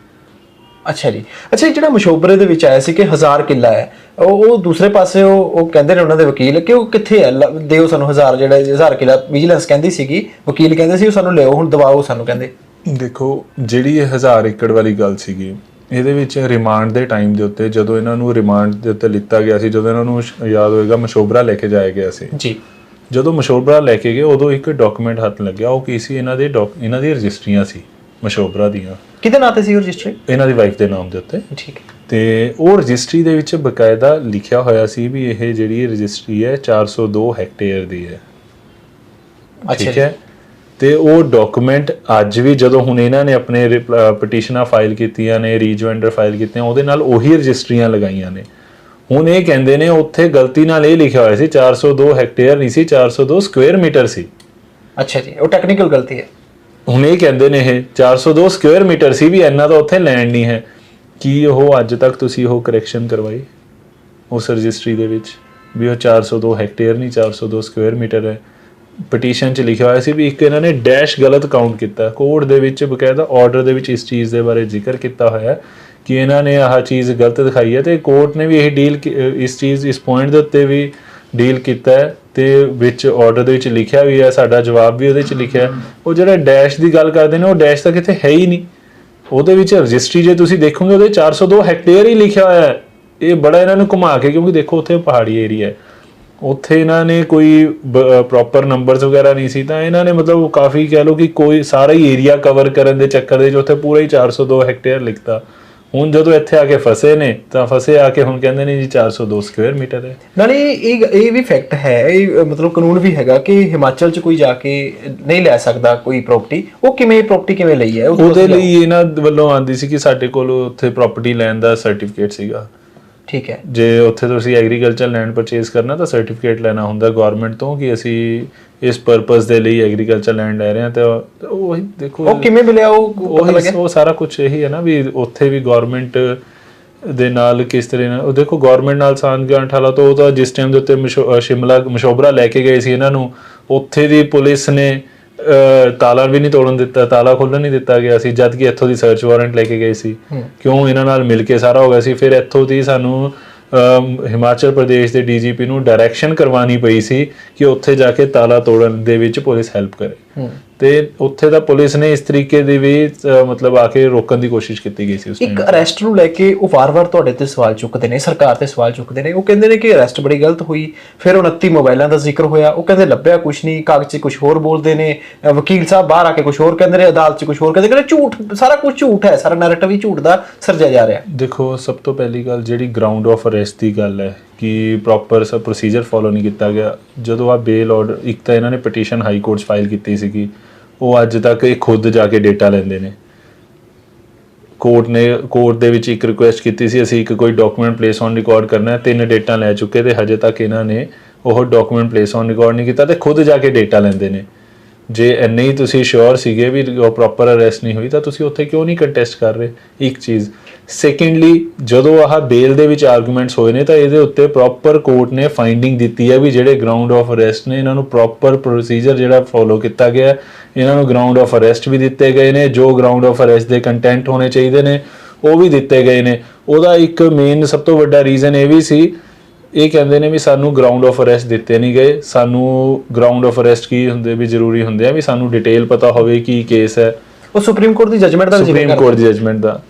ਅੱਛਾ ਜੀ। ਅੱਛਾ ਜਿਹੜਾ ਮਸ਼ੋਬਰੇ ਦੇ ਵਿੱਚ ਆਇਆ ਸੀ ਕਿ 1000 ਕਿੱਲਾ ਹੈ ਉਹ ਉਹ ਦੂਸਰੇ ਪਾਸੇ ਉਹ ਉਹ ਕਹਿੰਦੇ ਨੇ ਉਹਨਾਂ ਦੇ ਵਕੀਲ ਕਿ ਉਹ ਕਿੱਥੇ ਹੈ? ਲ- ਦਿਓ ਸਾਨੂੰ 1000 ਜਿਹੜਾ 1000 ਕਿੱਲਾ। ਵਿਜੀਲੈਂਸ ਕਹਿੰਦੀ ਸੀਗੀ ਵਕੀਲ ਕਹਿੰਦੇ ਸੀ ਉਹ ਸਾਨੂੰ ਲਿਓ ਹੁਣ ਦਵਾਓ ਸਾਨੂੰ ਕਹਿੰਦੇ। ਦੇਖੋ ਜਿਹੜੀ ਇਹ 1000 ਏਕੜ ਵਾਲੀ ਗੱਲ ਸੀਗੀ ਇਹਦੇ ਵਿੱਚ ਰਿਮਾਂਡ ਦੇ ਟਾਈਮ ਦੇ ਉੱਤੇ ਜਦੋਂ ਇਹਨਾਂ ਨੂੰ ਰਿਮਾਂਡ ਦੇ ਉੱਤੇ ਲਿੱਤਾ ਗਿਆ ਸੀ ਜਦੋਂ ਇਹਨਾਂ ਨੂੰ ਸ਼- ਯਾਦ ਹੋਏਗਾ ਮਸ਼ੋਬਰਾ ਲੈ ਕੇ ਜਾਇਆ ਗਿਆ ਸੀ। ਜੀ। ਜਦੋਂ ਮਸ਼ੋਬਰਾ ਲੈ ਕੇ ਗਏ ਉਦੋਂ ਇੱਕ ਡਾਕੂਮੈਂਟ ਹੱਥ ਲੱਗਿਆ ਉਹ ਕੀ ਸੀ? ਇਹਨਾਂ ਦੇ ਡਾਕ- ਇਹਨਾਂ ਦੀ ਰਜਿਸਟਰੀਆਂ ਸੀ। ਮਸ਼ੋਬਰਾ ਦੀਆਂ ਕਿਹਦੇ ਨਾਂ ਤੇ ਸੀ ਰਜਿਸਟਰੀ? ਇਹਨਾਂ ਦੀ ਵਾਈਫ ਦੇ ਨਾਮ ਦੇ ਉੱਤੇ। ਠੀਕ ਹੈ। ਤੇ ਉਹ ਰਜਿਸਟਰੀ ਦੇ ਵਿੱਚ ਬਕਾਇਦਾ ਲਿਖਿਆ ਹੋਇਆ ਸੀ ਵੀ ਇਹ ਜਿਹੜੀ ਰਜਿਸਟਰੀ ਹੈ 402 ਹੈਕਟੇਅਰ ਦੀ ਹੈ। ਅੱਛਾ ਠੀਕ ਹੈ? ਤੇ ਉਹ ਡਾਕੂਮੈਂਟ ਅੱਜ ਵੀ ਜਦੋਂ ਹੁਣ ਇਹਨਾਂ ਨੇ ਆਪਣੇ ਪਟੀਸ਼ਨਾਂ ਫਾਈਲ ਕੀਤੀਆਂ ਨੇ ਰੀਜੋਇੰਡਰ ਫਾਈਲ ਕੀਤੀਆਂ ਉਹਦੇ ਨਾਲ ਉਹੀ ਰਜਿਸਟਰੀਆਂ ਲਗਾਈਆਂ ਨੇ। ਹੁਣ ਇਹ ਕਹਿੰਦੇ ਨੇ ਉੱਥੇ ਗਲਤੀ ਨਾਲ ਇਹ ਲਿਖਿਆ ਹੋਇਆ ਸੀ 402 ਹੈਕਟੇਅਰ ਨਹੀਂ ਸੀ 402 ਸਕੁਅਰ ਮੀਟਰ ਸੀ। ਅੱਛਾ ਜੀ ਉਹ ਟੈਕਨੀਕਲ ਗਲਤੀ ਹੈ। ਹੁਣ ਇਹ ਕਹਿੰਦੇ ਨੇ ਇਹ 402 ਸਕੁਅਰ ਮੀਟਰ ਸੀ ਵੀ ਇੰਨਾ ਤਾਂ ਉੱਥੇ ਲੈਂਡ ਨਹੀਂ ਹੈ। ਕੀ ਉਹ ਅੱਜ ਤੱਕ ਤੁਸੀਂ ਉਹ ਕਰੈਕਸ਼ਨ ਕਰਵਾਈ? ਉਸ ਰਜਿਸਟਰੀ ਦੇ ਵਿੱਚ ਵੀ ਉਹ 402 ਹੈਕਟੇਅਰ ਨਹੀਂ 402 ਸਕੁਅਰ ਮੀਟਰ ਹੈ। ਪਟੀਸ਼ਨ 'ਚ ਲਿਖਿਆ ਹੋਇਆ ਸੀ ਵੀ ਇੱਕ ਇਹਨਾਂ ਨੇ ਡੈਸ਼ ਗਲਤ ਕਾਊਂਟ ਕੀਤਾ। ਕੋਡ ਦੇ ਵਿੱਚ ਬਕਾਇਦਾ ਆਰਡਰ ਦੇ ਵਿੱਚ ਇਸ ਚੀਜ਼ ਦੇ ਬਾਰੇ ਜ਼ਿਕਰ ਕੀਤਾ ਹੋਇਆ ਕਿ ਇਹਨਾਂ ਨੇ ਆਹ ਚੀਜ਼ ਗਲਤ ਦਿਖਾਈ ਹੈ ਤੇ ਕੋਰਟ ਨੇ ਵੀ ਇਹ ਡੀਲ ਇਸ ਚੀਜ਼ ਇਸ ਪੁਆਇੰਟ ਦੇ ਉੱਤੇ ਵੀ ਡੀਲ ਕੀਤਾ ਹੈ। ਤੇ ਵਿੱਚ ਆਰਡਰ ਦੇ ਵਿੱਚ ਲਿਖਿਆ ਵੀ ਹੈ, ਸਾਡਾ ਜਵਾਬ ਵੀ ਉਹਦੇ ਵਿੱਚ ਲਿਖਿਆ ਉਹ ਜਿਹੜਾ ਡੈਸ਼ ਦੀ ਗੱਲ ਕਰਦੇ ਨੇ, ਉਹ ਡੈਸ਼ ਤਾਂ ਕਿਤੇ ਹੈ ਹੀ ਨਹੀਂ। ਉਹਦੇ ਵਿੱਚ ਰਜਿਸਟਰੀ ਜੇ ਤੁਸੀਂ ਦੇਖੋਗੇ, ਉਹਦੇ 402 ਹੈਕਟੇਅਰ ਹੀ ਲਿਖਿਆ ਹੋਇਆ ਹੈ। ਇਹ ਬੜਾ ਇਹਨਾਂ ਨੂੰ ਘੁਮਾ ਕੇ, ਕਿਉਂਕਿ ਦੇਖੋ, ਉੱਥੇ ਪਹਾੜੀ ਏਰੀਆ ਹੈ। ਉੱਥੇ ਇਹਨਾਂ ਨੇ ਕੋਈ ਪ੍ਰੋਪਰ ਨੰਬਰਸ ਵਗੈਰਾ ਨਹੀਂ ਸੀ। ਤਾਂ ਇਹਨਾਂ ਨੇ ਮਤਲਬ ਕਾਫੀ ਕਹਿ ਲਓ ਕਿ ਕੋਈ ਸਾਰਾ ਹੀ ਏਰੀਆ ਕਵਰ ਕਰਨ ਦੇ ਚੱਕਰ ਦੇ ਵਿੱਚ ਉੱਥੇ ਪੂਰਾ ਹੀ 402 ਹੈਕਟੇਅਰ ਲਿਖਤਾ। ਹੁਣ ਜਦੋਂ ਇੱਥੇ ਆ ਕੇ ਫਸੇ ਨੇ ਤਾਂ ਫਸੇ ਆ ਕੇ ਹੁਣ ਕਹਿੰਦੇ ਨੇ ਜੀ 402 ਸਕੁਅਰ ਮੀਟਰ ਹੈ। ਨਾਲੇ ਇਹ ਇਹ ਵੀ ਫੈਕਟ ਹੈ ਇਹ ਮਤਲਬ ਕਾਨੂੰਨ ਵੀ ਹੈਗਾ ਕਿ ਹਿਮਾਚਲ ਚ ਕੋਈ ਜਾ ਕੇ ਨਹੀਂ ਲੈ ਸਕਦਾ ਕੋਈ ਪ੍ਰਾਪਰਟੀ ਉਹ ਕਿਵੇਂ ਪ੍ਰਾਪਰਟੀ ਕਿਵੇਂ ਲਈ ਹੈ? ਉਹਦੇ ਲਈ ਇਹਨਾਂ ਵੱਲੋਂ ਆਂਦੀ ਸੀ ਕਿ ਸਾਡੇ ਕੋਲ ਉੱਥੇ ਪ੍ਰਾਪਰਟੀ ਲੈਣ ਦਾ ਸਰਟੀਫਿਕੇਟ ਸੀਗਾ। ਠੀਕ ਹੈ। ਜੇ ਉੱਥੇ ਤੁਸੀਂ ਐਗਰੀਕਲਚਰ ਲੈਂਡ ਪਰਚੇਸ ਕਰਨਾ ਤਾਂ ਸਰਟੀਫਿਕੇਟ ਲੈਣਾ ਹੁੰਦਾ ਗਵਰਨਮੈਂਟ ਤੋਂ ਕਿ ਅਸੀਂ ਇਸ ਪਰਪਸ ਦੇ ਲਈ ਐਗਰੀਕਲਚਰ ਲੈਂਡ ਲੈ ਰਹੇ ਹਾਂ ਤਾਂ ਉਹ ਦੇਖੋ ਉਹ ਕਿਵੇਂ ਮਿਲਿਆ ਉਹ ਉਹ ਸਾਰਾ ਕੁਝ ਇਹੀ ਹੈ ਨਾ ਵੀ ਉੱਥੇ ਵੀ ਗਵਰਨਮੈਂਟ ਦੇ ਨਾਲ ਕਿਸ ਤਰ੍ਹਾਂ ਨਾਲ ਉਹ ਦੇਖੋ ਗਵਰਨਮੈਂਟ ਨਾਲ ਸਾਨ ਗਾਂਠਾਲਾ ਤੋਂ ਉਹ ਤਾਂ ਜਿਸ ਟਾਈਮ ਦੇ ਉੱਤੇ ਸ਼ਿਮਲਾ ਮਸ਼ੋਬਰਾ ਲੈ ਕੇ ਗਏ ਸੀ ਇਹਨਾਂ ਨੂੰ ਉੱਥੇ ਦੀ ਪੁਲਿਸ ਨੇ ਤਾਲਾ ਵੀ ਨਹੀਂ ਤੋੜਨ ਦਿੱਤਾ ਤਾਲਾ ਖੋਲਣ ਨਹੀਂ ਦਿੱਤਾ ਗਿਆ ਸੀ ਜਦ ਕਿ ਇੱਥੋਂ ਦੀ ਸਰਚ ਵਾਰੰਟ ਲੈ ਕੇ ਗਏ ਸੀ। ਕਿਉਂ ਇਹਨਾਂ ਨਾਲ ਮਿਲ ਕੇ ਸਾਰਾ ਹੋ ਗਿਆ ਸੀ? ਫਿਰ ਇੱਥੋਂ ਦੀ ਸਾਨੂੰ ਹਿਮਾਚਲ ਪ੍ਰਦੇਸ਼ ਦੇ ਡੀਜੀਪੀ ਨੂੰ ਡਾਇਰੈਕਸ਼ਨ ਕਰਵਾਉਣੀ ਪਈ ਸੀ ਕਿ ਉੱਥੇ ਜਾ ਕੇ ਤਾਲਾ ਤੋੜਨ ਦੇ ਵਿੱਚ ਪੁਲਿਸ ਹੈਲਪ ਕਰੇ। ਤੇ ਉੱਥੇ ਦਾ ਪੁਲਿਸ ਨੇ ਇਸ ਤਰੀਕੇ ਦੀ ਵੀ ਮਤਲਬ ਆ ਕੇ ਰੋਕਣ ਦੀ ਕੋਸ਼ਿਸ਼ ਕੀਤੀ ਗਈ ਸੀ ਉਸ ਇੱਕ ਅਰੈਸਟ ਨੂੰ ਲੈ ਕੇ ਉਹ ਵਾਰ-ਵਾਰ ਤੁਹਾਡੇ ਤੇ ਸਵਾਲ ਚੁੱਕਦੇ ਨੇ ਸਰਕਾਰ ਤੇ ਸਵਾਲ ਚੁੱਕਦੇ ਨੇ। ਉਹ ਕਹਿੰਦੇ ਨੇ ਕਿ ਅਰੈਸਟ ਬੜੀ ਗਲਤ ਹੋਈ ਫਿਰ 29 ਮੋਬਾਈਲਾਂ ਦਾ ਜ਼ਿਕਰ ਹੋਇਆ। ਉਹ ਕਹਿੰਦੇ ਲੱਭਿਆ ਕੁਝ ਨਹੀਂ ਕਾਗਜ਼ 'ਚ ਕੁਝ ਹੋਰ ਬੋਲਦੇ ਨੇ। ਵਕੀਲ ਸਾਹਿਬ ਬਾਹਰ ਆ ਕੇ ਕੁਝ ਹੋਰ ਕਹਿੰਦੇ ਨੇ ਅਦਾਲਤ 'ਚ ਕੁਝ ਹੋਰ ਕਹਿੰਦੇ ਕਹਿੰਦੇ ਝੂਠ ਸਾਰਾ ਕੁਝ ਝੂਠ ਹੈ ਸਾਰਾ ਨੈਰੇਟਿਵ ਹੀ ਝੂਠ ਦਾ ਸਿਰਜਿਆ ਜਾ ਰਿਹਾ। ਦੇਖੋ ਸਭ ਤੋਂ ਪਹਿਲੀ ਗੱਲ ਜਿਹੜੀ ਗਰਾਊਂਡ ਆਫ ਅਰੈਸਟ ਦੀ ਗੱਲ ਹੈ ਕਿ ਪ੍ਰੋਪਰ ਸਭ ਪ੍ਰੋਸੀਜਰ ਫੋਲੋ ਨਹੀਂ ਕੀਤਾ ਗਿਆ। ਜਦੋਂ ਆ ਬੇਲ ਆਰਡਰ ਇੱਕ ਤਾਂ ਇਹਨਾਂ ਨੇ ਪਟੀਸ਼ਨ ਹਾਈ ਕੋਰਟ 'ਚ ਫਾਈਲ ਕੀਤੀ ਸੀਗੀ। ਉਹ ਅੱਜ ਤੱਕ ਇਹ ਖੁਦ ਜਾ ਕੇ ਡੇਟਾ ਲੈਂਦੇ ਨੇ। ਕੋਰਟ ਨੇ ਕੋਰਟ ਦੇ ਵਿੱਚ ਇੱਕ ਰਿਕੁਐਸਟ ਕੀਤੀ ਸੀ, ਅਸੀਂ ਇੱਕ ਕੋਈ ਡਾਕੂਮੈਂਟ ਪਲੇਸ ਔਨ ਰਿਕਾਰਡ ਕਰਨਾ ਹੈ, ਤਿੰਨ ਡੇਟਾ ਲੈ ਚੁੱਕੇ ਤੇ ਹਜੇ ਤੱਕ ਇਹਨਾਂ ਨੇ ਉਹ ਡਾਕੂਮੈਂਟ ਪਲੇਸ ਔਨ ਰਿਕਾਰਡ ਨਹੀਂ ਕੀਤਾ ਤੇ ਖੁਦ ਜਾ ਕੇ ਡੇਟਾ ਲੈਂਦੇ ਨੇ। ਜੇ ਇੰਨੇ ਹੀ ਤੁਸੀਂ ਸ਼ੋਰ ਸੀਗੇ ਵੀ ਉਹ ਪ੍ਰੋਪਰ ਅਰੈਸਟ ਨਹੀਂ ਹੋਈ, ਤਾਂ ਤੁਸੀਂ ਉੱਥੇ ਕਿਉਂ ਨਹੀਂ ਕੰਟੈਸਟ ਕਰ ਰਹੇ? ਇੱਕ ਚੀਜ਼ ਸੈਕੰਡਲੀ ਜਦੋਂ ਆਹ ਬੇਲ ਦੇ ਵਿੱਚ ਆਰਗੂਮੈਂਟਸ ਹੋਏ ਨੇ ਤਾਂ ਇਹਦੇ ਉੱਤੇ ਪ੍ਰੋਪਰ ਕੋਰਟ ਨੇ ਫਾਈਂਡਿੰਗ ਦਿੱਤੀ ਹੈ ਵੀ ਜਿਹੜੇ ਗਰਾਊਂਡ ਆਫ ਅਰੈਸਟ ਨੇ ਇਹਨਾਂ ਨੂੰ ਪ੍ਰੋਪਰ ਪ੍ਰੋਸੀਜਰ ਜਿਹੜਾ ਫੋਲੋ ਕੀਤਾ ਗਿਆ ਇਹਨਾਂ ਨੂੰ ਗਰਾਊਂਡ ਆਫ ਅਰੈਸਟ ਵੀ ਦਿੱਤੇ ਗਏ ਨੇ ਜੋ ਗਰਾਊਂਡ ਆਫ ਅਰੈਸਟ ਦੇ ਕੰਟੈਂਟ ਹੋਣੇ ਚਾਹੀਦੇ ਨੇ ਉਹ ਵੀ ਦਿੱਤੇ ਗਏ ਨੇ। ਉਹਦਾ ਇੱਕ ਮੇਨ ਸਭ ਤੋਂ ਵੱਡਾ ਰੀਜ਼ਨ ਇਹ ਵੀ ਸੀ ਇਹ ਕਹਿੰਦੇ ਨੇ ਵੀ ਸਾਨੂੰ ਗਰਾਊਂਡ ਆਫ ਅਰੈਸਟ ਦਿੱਤੇ ਨਹੀਂ ਗਏ। ਸਾਨੂੰ ਗਰਾਊਂਡ ਆਫ ਅਰੈਸਟ ਕੀ ਹੁੰਦੇ ਵੀ ਜ਼ਰੂਰੀ ਹੁੰਦੇ ਆ ਵੀ ਸਾਨੂੰ ਡਿਟੇਲ ਪਤਾ ਹੋਵੇ ਕੀ ਕੇਸ ਹੈ। ਉਹ ਸੁਪਰੀਮ ਕੋਰਟ ਦੀ ਜਜਮੈਂਟ ਦਾ ਜ਼ਿਕਰ ਸੁਪਰੀਮ ਕੋਰਟ ਦੀ ਜਜਮੈਂਟ ਦਾ।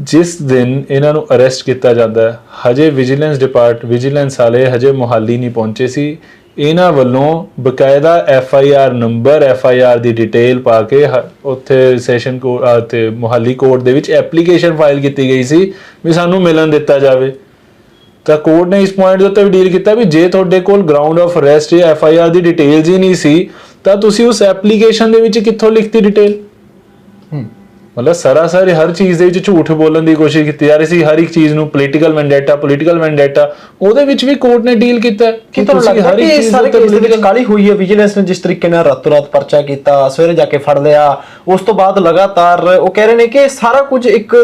ਜਿਸ ਦਿਨ ਇਹਨਾਂ ਨੂੰ ਅਰੈਸਟ ਕੀਤਾ ਜਾਂਦਾ ਹਜੇ ਵਿਜੀਲੈਂਸ ਡਿਪਾਰਟ, ਵਿਜੀਲੈਂਸ ਵਾਲੇ ਹਜੇ ਮੁਹਾਲੀ ਨਹੀਂ ਪਹੁੰਚੇ ਸੀ। ਇਹਨਾਂ ਵੱਲੋਂ ਬਕਾਇਦਾ F I R number, F I R the detail ਪਾ ਕੇ ਹ- ਉੱਥੇ ਸੈਸ਼ਨ ਕੋਰਟ ਤੇ ਮੁਹਾਲੀ ਕੋਰਟ ਦੇ ਵਿੱਚ ਐਪਲੀਕੇਸ਼ਨ ਫਾਈਲ ਕੀਤੀ ਗਈ ਸੀ ਵੀ ਸਾਨੂੰ ਮਿਲਣ ਦਿੱਤਾ ਜਾਵੇ। ਤਾਂ ਕੋਰਟ ਨੇ ਇਸ ਪੁਆਇੰਟ ਦੇ ਉੱਤੇ ਵੀ ਡੀਲ ਕੀਤਾ ਵੀ ਜੇ ਤੁਹਾਡੇ ਕੋਲ ਗਰਾਊਂਡ ਆਫ ਅਰੈਸਟ ਜਾਂ ਐਫ ਆਈ ਆਰ ਦੀ ਡਿਟੇਲਸ ਹੀ ਨਹੀਂ ਸੀ, ਤਾਂ ਤੁਸੀਂ ਉਸ ਐਪਲੀਕੇਸ਼ਨ ਦੇ ਵਿੱਚ ਕਿੱਥੋਂ ਲਿਖਤੀ ਡਿਟੇਲ? ਮਤਲਬ ਸਰਾਸਰ ਹਰ ਚੀਜ਼ ਦੇ ਵਿੱਚ ਝੂਠ ਬੋਲਣ ਦੀ ਕੋਸ਼ਿਸ਼ ਕੀਤੀ ਜਾ ਰਹੀ ਸੀ ਹਰ ਇੱਕ ਚੀਜ਼ ਨੂੰ ਪੋਲੀਟੀਕਲ ਵੈਂਡੇਟਾ ਪੋਲੀਟੀਕਲ ਵੈਂਡੇਟਾ ਉਹਦੇ ਵਿੱਚ ਵੀ ਕੋਰਟ ਨੇ ਡੀਲ ਕੀਤਾ। ਕਿ ਤੁਹਾਨੂੰ ਤੁਸੀਂ ਲੱਗਦਾ ਹਰ ਕਿ ਚੀਜ਼ ਸਾਰੇ ਕੇਸ ਦੇ ਵਿੱਚ ਕਾਲੀ ਹੋਈ ਹੈ? ਵਿਜੀਲੈਂਸ ਨੇ ਜਿਸ ਤਰੀਕੇ ਨਾਲ ਰਾਤੋਂ ਰਾਤ ਪਰਚਾ ਕੀਤਾ ਸਵੇਰੇ ਜਾ ਕੇ ਫੜ ਲਿਆ ਉਸ ਤੋਂ ਬਾਅਦ ਲਗਾਤਾਰ ਉਹ ਕਹਿ ਰਹੇ ਨੇ ਕਿ ਸਾਰਾ ਕੁਝ ਇੱਕ